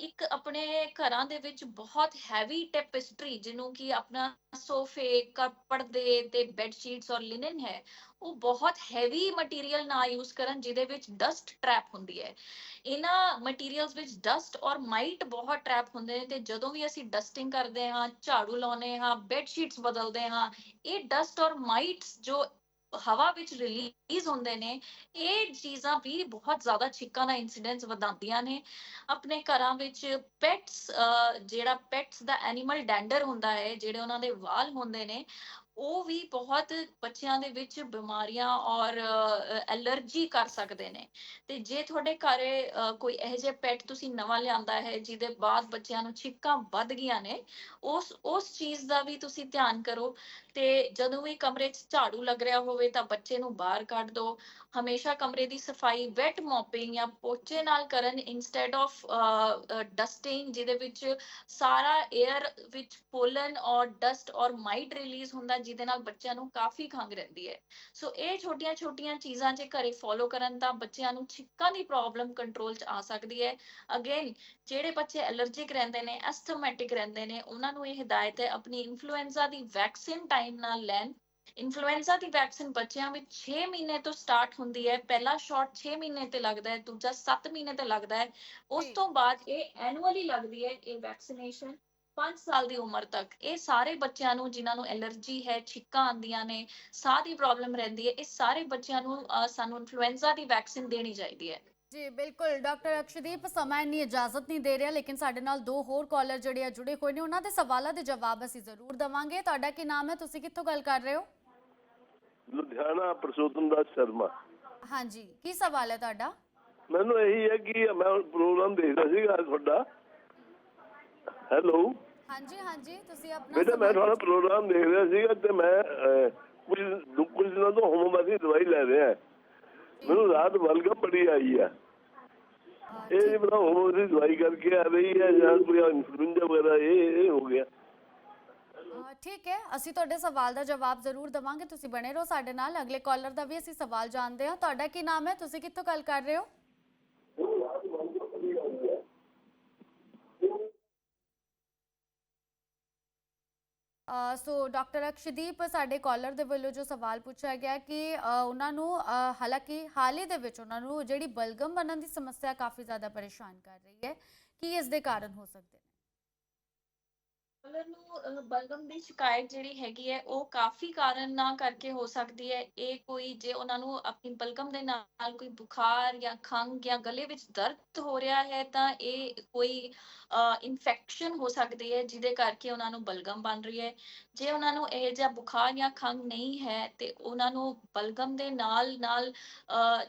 ਇੱਕ ਆਪਣੇ ਘਰਾਂ ਦੇ ਵਿੱਚ ਬਹੁਤ ਹੈਵੀ ਟੈਪਿਸਟਰੀ ਜਿਹਨੂੰ ਕਿ ਆਪਣਾ ਸੋਫੇ ਕੱਪੜ ਦੇ ਤੇ ਬੈੱਡ ਸ਼ੀਟਸ ਔਰ ਲਿਨਨ ਹੈ, ਉਹ ਬਹੁਤ ਹੈਵੀ ਮਟੀਰੀਅਲ ਨਾ ਯੂਜ਼ ਕਰਨ ਜਿਹਦੇ ਵਿੱਚ ਡਸਟ ਟ੍ਰੈਪ ਹੁੰਦੀ ਹੈ। ਇਹਨਾਂ ਮਟੀਰੀਅਲਸ ਵਿੱਚ ਡਸਟ ਔਰ ਮਾਈਟ ਬਹੁਤ ਟ੍ਰੈਪ ਹੁੰਦੇ ਨੇ ਤੇ ਜਦੋਂ ਵੀ ਅਸੀਂ ਡਸਟਿੰਗ ਕਰਦੇ ਹਾਂ, ਝਾੜੂ ਲਾਉਂਦੇ ਹਾਂ ਬੈੱਡ ਸ਼ੀਟਸ ਬਦਲਦੇ ਹਾਂ, ਇਹ ਡਸਟ ਔਰ ਮਾਈਟਸ ਜੋ ਹਵਾ ਵਿੱਚ ਰਿਲੀਜ਼ ਹੁੰਦੇ ਨੇ, ਇਹ ਚੀਜ਼ਾਂ ਵੀ ਬਹੁਤ ਜ਼ਿਆਦਾ ਛਿੱਕਾਂ ਦਾ ਇਨਸੀਡੈਂਸ ਵਧਾਉਂਦੀਆਂ ਨੇ। ਆਪਣੇ ਘਰਾਂ ਵਿੱਚ ਪੈਟਸ ਜਿਹੜਾ ਪੈਟਸ ਦਾ ਐਨੀਮਲ ਡੈਂਡਰ ਹੁੰਦਾ ਹੈ, ਜਿਹੜੇ ਉਹਨਾਂ ਦੇ ਵਾਲ ਹੁੰਦੇ ਨੇ ਉਹ ਵੀ ਬਹੁਤ ਬੱਚਿਆਂ ਦੇ ਵਿੱਚ ਬਿਮਾਰੀਆਂ ਔਰ ਐਲਰਜੀ ਕਰ ਸਕਦੇ ਨੇ। ਤੇ ਜੇ ਤੁਹਾਡੇ ਘਰੇ ਕੋਈ ਇਹੋ ਜਿਹੇ ਪੈਟ ਤੁਸੀਂ ਨਵਾਂ ਲਿਆਂਦਾ ਹੈ, ਜਿਹਦੇ ਬਾਅਦ ਬੱਚਿਆਂ ਨੂੰ ਛਿੱਕਾਂ ਵੱਧ ਗਈਆਂ ਨੇ, ਉਸ ਉਸ ਚੀਜ਼ ਦਾ ਵੀ ਤੁਸੀਂ ਧਿਆਨ ਕਰੋ। ਤੇ ਜਦੋਂ ਵੀ ਕਮਰੇ 'ਚ ਝਾੜੂ ਲੱਗ ਰਿਹਾ ਹੋਵੇ ਤਾਂ ਬੱਚੇ ਨੂੰ ਬਾਹਰ ਕੱਢ ਦਿਓ ਹਮੇਸ਼ਾ ਕਮਰੇ ਦੀ ਸਫ਼ਾਈ ਵੈਟ ਮੋਪਿੰਗ ਜਾਂ ਪੋਚੇ ਨਾਲ ਕਰਨ ਇਨਸਟੈਡ ਆਫ ਡਸਟਿੰਗ ਜਿਹਦੇ ਵਿੱਚ ਸਾਰਾ 에ਅਰ ਵਿੱਚ ਪੋਲਨ ਔਰ ਡਸਟ ਔਰ ਮਾਈਟ ਰਿਲੀਜ਼ ਹੁੰਦਾ ਜਿਹਦੇ ਨਾਲ ਬੱਚਿਆਂ ਨੂੰ ਕਾਫੀ ਖੰਘ ਰਹਿੰਦੀ ਹੈ। ਸੋ ਇਹ ਛੋਟੀਆਂ ਛੋਟੀਆਂ ਚੀਜ਼ਾਂ ਜੇ ਘਰੇ ਫੋਲੋ ਕਰਨ ਤਾਂ ਬੱਚਿਆਂ ਨੂੰ ਛਿੱਕਾਂ ਦੀ ਪ੍ਰੋਬਲਮ ਕੰਟਰੋਲ 'ਚ ਆ ਸਕਦੀ ਹੈ। ਅਗੇਨ ਜਿਹੜੇ ਬੱਚੇ ਐਲਰਜਿਕ ਰਹਿੰਦੇ ਨੇ ਐਸਥਮੈਟਿਕ ਰਹਿੰਦੇ ਨੇ ਉਹਨਾਂ ਨੂੰ ਇਹ ਹਦਾਇਤ ਹੈ ਆਪਣੀ ਇਨਫਲੂਐਂਜ਼ਾ ਦੀ ਵੈਕਸੀਨ ਟਾਈਮ ਨਾਲ ਲੈਣ। ਇਨਫਲੂਐਂਜ਼ਾ ਦੀ ਵੈਕਸੀਨ ਬੱਚਿਆਂ ਵਿੱਚ 6 ਮਹੀਨੇ ਤੋਂ ਸਟਾਰਟ ਹੁੰਦੀ ਹੈ। ਪਹਿਲਾ ਸ਼ਾਟ 6 ਮਹੀਨੇ ਤੇ ਲੱਗਦਾ ਹੈ ਦੂਜਾ 7 ਮਹੀਨੇ ਤੇ ਲੱਗਦਾ ਹੈ। ਉਸ। ਤੋਂ ਬਾਅਦ ਇਹ ਐਨੂਅਲੀ ਲੱਗਦੀ ਹੈ ਇਹ ਵੈਕਸੀਨੇਸ਼ਨ 5 ਸਾਲ ਦੀ ਉਮਰ ਤੱਕ ਇਹ ਸਾਰੇ ਬੱਚਿਆਂ ਨੂੰ ਜਿਨ੍ਹਾਂ ਨੂੰ ਐਲਰਜੀ ਹੈ ਛਿੱਕਾਂ ਆਉਂਦੀਆਂ ਨੇ ਸਾਹ ਦੀ ਪ੍ਰੋਬਲਮ ਰਹਿੰਦੀ ਹੈ ਇਹ ਸਾਰੇ ਬੱਚਿਆਂ ਨੂੰ ਸਾਨੂੰ ਇਨਫਲੂਐਂਜ਼ਾ ਦੀ ਵੈਕਸੀਨ ਦੇਣੀ ਚਾਹੀਦੀ ਹੈ। ਜੀ ਬਿਲਕੁਲ। ਡਾਕਟਰ ਅਕਸ਼ਦੀਪ ਸਮਾਂ ਇੰਨੀ ਇਜਾਜ਼ਤ ਨਹੀਂ ਦੇ ਰਿਹਾ ਲੇਕਿਨ ਸਾਡੇ ਨਾਲ ਦੋ ਹੋਰ ਕਾਲਰ ਜਿਹੜੇ ਆ ਜੁੜੇ ਹੋਏ ਨੇ ਉਹਨਾਂ ਦੇ ਸਵਾਲਾਂ ਦੇ ਜਵਾਬ ਅਸੀਂ ਜ਼ਰੂਰ ਦਵਾਂਗੇ। ਤੁਹਾਡਾ ਕੀ ਨਾਮ ਹੈ? ਤੁਸੀਂ ਕਿੱਥੋਂ ਗੱਲ ਕਰ ਰਹੇ ਹੋ? ਲੁਧਿਆਣਾ ਪ੍ਰਸੋਤਮ ਦਾਸ ਸ਼ਰਮਾ। ਹਾਂਜੀ ਕੀ ਸਵਾਲ ਹੈ ਤੁਹਾਡਾ? ਮੈਨੂੰ ਇਹੀ ਹੈ ਕਿ ਮੈਂ ਪ੍ਰੋਗਰਾਮ ਦੇਖਦਾ ਸੀਗਾ ਤੁਹਾਡਾ। ਹੈਲੋ ਹਾਂਜੀ ਹਾਂਜੀ ਤੁਸੀਂ ਆਪਣਾ ਬੇਟਾ ਮੈਂ ਤੁਹਾਡਾ। ਪ੍ਰੋਗਰਾਮ ਦੇਖ ਰਿਹਾ ਸੀਗਾ ਤੇ ਮੈਂ ਅਹ, ਕੁਝ ਦੁ- ਕੁਝ ਦਿਨਾਂ ਤੋਂ ਹੋਮੋਪੈਥੀ ਦਵਾਈ ਲੈ ਰਿਹਾ। ਮੈਨੂੰ ਰਾਤ ਬਲਗਮ ਬੜੀ ਆਈ ਆ। ਅਹ, ਇਹ ਨਹੀਂ ਪਤਾ ਹੋਮੋਪੈਥੀ ਦਵਾਈ ਕਰਕੇ ਆ ਰਹੀ ਹੈ ਜਾਂ ਕੋਈ ਇਨਫਲੂਐਂਜ਼ਾ ਵਗੈਰਾ ਇਹ ਇਹ ਹੋ ਗਿਆ। ਅਹ, ਠੀਕ ਹੈ। ਅਸੀਂ ਤੁਹਾਡੇ ਸਵਾਲ ਦਾ ਜਵਾਬ ਜ਼ਰੂਰ ਦਵਾਂਗੇ। ਤੁਸੀਂ ਬਣੇ ਰਹੋ ਸਾਡੇ ਨਾਲ। ਅਗਲੇ ਕਾਲਰ ਦਾ ਵੀ ਅਸੀਂ ਸਵਾਲ ਜਾਣਦੇ ਹਾਂ। ਤੁਹਾਡਾ ਕੀ ਨਾਮ ਹੈ? ਤੁਸੀਂ ਕਿੱਥੋਂ ਗੱਲ ਕਰ ਰਹੇ ਹੋ? ਸੋ ਡਾਕਟਰ ਅਕਸ਼ਦੀਪ, ਸਾਡੇ ਕਾਲਰ ਦੇ ਵੱਲੋਂ ਜੋ ਸਵਾਲ ਪੁੱਛਿਆ ਗਿਆ ਕਿ ਉਹਨਾਂ ਨੂੰ ਹਾਲਾਂਕਿ ਹਾਲ ਦੇ ਵਿੱਚ ਉਹਨਾਂ ਨੂੰ ਜਿਹੜੀ ਬਲਗਮ ਬਣਨ ਦੀ ਸਮੱਸਿਆ ਕਾਫੀ ਜ਼ਿਆਦਾ ਪਰੇਸ਼ਾਨ ਕਰ ਰਹੀ ਹੈ। ਕੀ ਇਸ ਦੇ ਕਾਰਨ ਹੋ ਸਕਦੇ ਨੇ? ਕਲਰ ਨੂੰ ਬਲਗਮ ਦੀ ਸ਼ਿਕਾਇਤ ਜਿਹੜੀ ਹੈਗੀ ਹੈ, ਉਹ ਕਾਫੀ ਕਾਰਨ ਨਾ ਕਰਕੇ ਹੋ ਸਕਦੀ ਹੈ। ਇਹ ਕੋਈ ਜੇ ਉਹਨਾਂ ਨੂੰ ਆਪਣੀ ਬਲਗਮ ਦੇ ਨਾਲ ਕੋਈ ਬੁਖਾਰ ਜਾਂ ਖੰਘ ਜਾਂ ਗਲੇ ਵਿੱਚ ਦਰਦ ਹੋ ਰਿਹਾ ਹੈ, ਤਾਂ ਇਹ ਕੋਈ ਇਨਫੈਕਸ਼ਨ ਹੋ ਸਕਦੀ ਹੈ ਜਿਹਦੇ ਕਰਕੇ ਉਹਨਾਂ ਨੂੰ ਬਲਗਮ ਬਣ ਰਹੀ ਹੈ। ਜੇ ਉਹਨਾਂ ਨੂੰ ਇਹ ਜਿਹਾ ਬੁਖਾਰ ਜਾਂ ਖੰਘ ਨਹੀਂ ਹੈ ਤੇ ਉਹਨਾਂ ਨੂੰ ਬਲਗਮ ਦੇ ਨਾਲ ਨਾਲ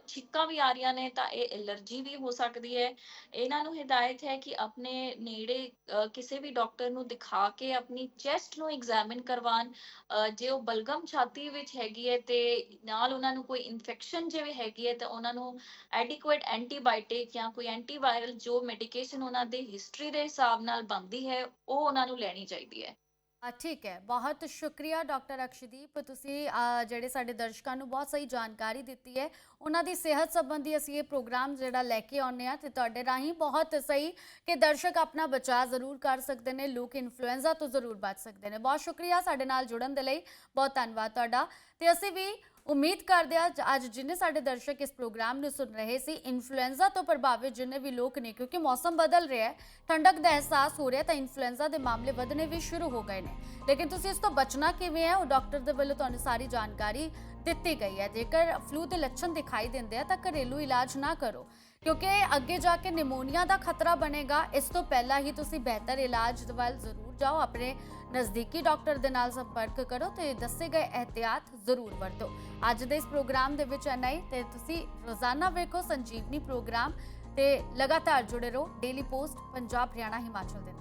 ਛਿੱਕਾਂ ਵੀ ਆ ਰਹੀਆਂ ਨੇ ਤਾਂ ਇਹ ਐਲਰਜੀ ਵੀ ਹੋ ਸਕਦੀ ਹੈ। ਇਹਨਾਂ ਨੂੰ ਹਦਾਇਤ ਹੈ ਕਿ ਆਪਣੇ ਨੇੜੇ ਕਿਸੇ ਵੀ ਡਾਕਟਰ ਨੂੰ ਦਿਖਾ ਕੇ ਆਪਣੀ ਚੈਸਟ ਨੂੰ ਐਗਜ਼ਾਮਿਨ ਕਰਵਾਉਣ। ਅਹ, ਜੇ ਉਹ ਬਲਗਮ ਛਾਤੀ ਵਿੱਚ ਹੈਗੀ ਹੈ ਤੇ ਨਾਲ ਉਹਨਾਂ ਨੂੰ ਕੋਈ ਇਨਫੈਕਸ਼ਨ ਜਿਵੇਂ ਹੈਗੀ ਹੈ ਤਾਂ ਉਹਨਾਂ ਨੂੰ ਐਡਿਕੁਏਟ ਐਂਟੀਬਾਇਓਟਿਕ ਜਾਂ ਕੋਈ ਐਂਟੀਵਾਇਰਲ ਜੋ ਮੈਡੀਕੇਸ਼ਨ ਉਹਨਾਂ ਦੇ ਹਿਸਟਰੀ ਦੇ ਹਿਸਾਬ ਨਾਲ ਬਣਦੀ ਹੈ, ਉਹ ਉਹਨਾਂ ਨੂੰ ਲੈਣੀ ਚਾਹੀਦੀ ਹੈ। ਠੀਕ ਹੈ, ਬਹੁਤ ਸ਼ੁਕਰੀਆ ਡਾਕਟਰ ਅਕਸ਼ਦੀਪ, ਤੁਸੀਂ ਜਿਹੜੇ ਸਾਡੇ ਦਰਸ਼ਕਾਂ ਨੂੰ ਬਹੁਤ ਸਹੀ ਜਾਣਕਾਰੀ ਦਿੱਤੀ ਹੈ। ਉਹਨਾਂ ਦੀ ਸਿਹਤ ਸੰਬੰਧੀ ਅਸੀਂ ਇਹ ਪ੍ਰੋਗਰਾਮ ਜਿਹੜਾ ਲੈ ਕੇ ਆਉਂਦੇ ਆ ਤੇ ਤੁਹਾਡੇ ਰਾਹੀਂ ਬਹੁਤ ਸਹੀ ਕਿ ਦਰਸ਼ਕ ਆਪਣਾ ਬਚਾਅ ਜ਼ਰੂਰ ਕਰ ਸਕਦੇ ਨੇ, ਲੋਕ ਇਨਫਲੂਐਂਜ਼ਾ ਤੋਂ ਜ਼ਰੂਰ ਬਚ ਸਕਦੇ ਨੇ। ਬਹੁਤ ਸ਼ੁਕਰੀਆ ਸਾਡੇ ਨਾਲ ਜੁੜਨ ਦੇ ਲਈ, ਬਹੁਤ ਧੰਨਵਾਦ ਤੁਹਾਡਾ। ਤੇ ਅਸੀਂ ਵੀ ਉਮੀਦ ਕਰਦੇ ਹਾਂ ਅੱਜ ਜਿੰਨੇ ਸਾਡੇ ਦਰਸ਼ਕ ਇਸ ਪ੍ਰੋਗਰਾਮ ਨੂੰ ਸੁਣ ਰਹੇ ਸੀ ਇਨਫਲੂਐਂਜ਼ਾ ਤੋਂ ਪ੍ਰਭਾਵਿਤ ਜਿੰਨੇ ਵੀ ਲੋਕ ਨੇ, ਕਿਉਂਕਿ ਮੌਸਮ ਬਦਲ ਰਿਹਾ ਹੈ, ਠੰਡਕ ਦਾ ਅਹਿਸਾਸ ਹੋ ਰਿਹਾ ਤਾਂ ਇਨਫਲੂਐਂਜ਼ਾ ਦੇ ਮਾਮਲੇ ਵਧਣੇ ਵੀ ਸ਼ੁਰੂ ਹੋ ਗਏ ਨੇ। ਲੇਕਿਨ ਤੁਸੀਂ ਇਸ ਤੋਂ ਬਚਣਾ ਕਿਵੇਂ ਹੈ? ਉਹ ਡਾਕਟਰ ਦੇ ਵੱਲੋਂ ਤੁਹਾਨੂੰ ਸਾਰੀ ਜਾਣਕਾਰੀ ਦਿੱਤੀ ਗਈ ਹੈ। ਜੇਕਰ ਫਲੂ ਦੇ ਲੱਛਣ ਦਿਖਾਈ ਦਿੰਦੇ ਆ, ਤਾਂ ਘਰੇਲੂ ਇਲਾਜ ਨਾ ਕਰੋ। ਕਿਉਂਕਿ ਅੱਗੇ ਜਾ ਕੇ ਨਿਮੋਨੀਆ ਦਾ ਖਤਰਾ ਬਣੇਗਾ, ਇਸ ਤੋਂ ਪਹਿਲਾਂ ਹੀ ਤੁਸੀਂ ਬਿਹਤਰ ਇਲਾਜ ਵੱਲ ਜ਼ਰੂਰ ਜਾਓ, ਆਪਣੇ ਨਜ਼ਦੀਕੀ ਡਾਕਟਰ ਦੇ ਨਾਲ ਸੰਪਰਕ ਕਰੋ ਤੇ ਦੱਸੇ ਗਏ ehtiyat ਜ਼ਰੂਰ ਵਰਤੋ। ਅੱਜ ਦੇ ਇਸ ਪ੍ਰੋਗਰਾਮ ਦੇ ਵਿੱਚ ਇੰਨਾ ਹੀ, ਤੇ ਤੁਸੀਂ ਰੋਜ਼ਾਨਾ ਵੇਖੋ ਸੰਜੀਵਨੀ ਪ੍ਰੋਗਰਾਮ ਤੇ ਲਗਾਤਾਰ ਜੁੜੇ ਰਹੋ, ਡੇਲੀ ਪੋਸਟ, ਪੰਜਾਬ, ਹਰਿਆਣਾ, ਹਿਮਾਚਲ ਦੇ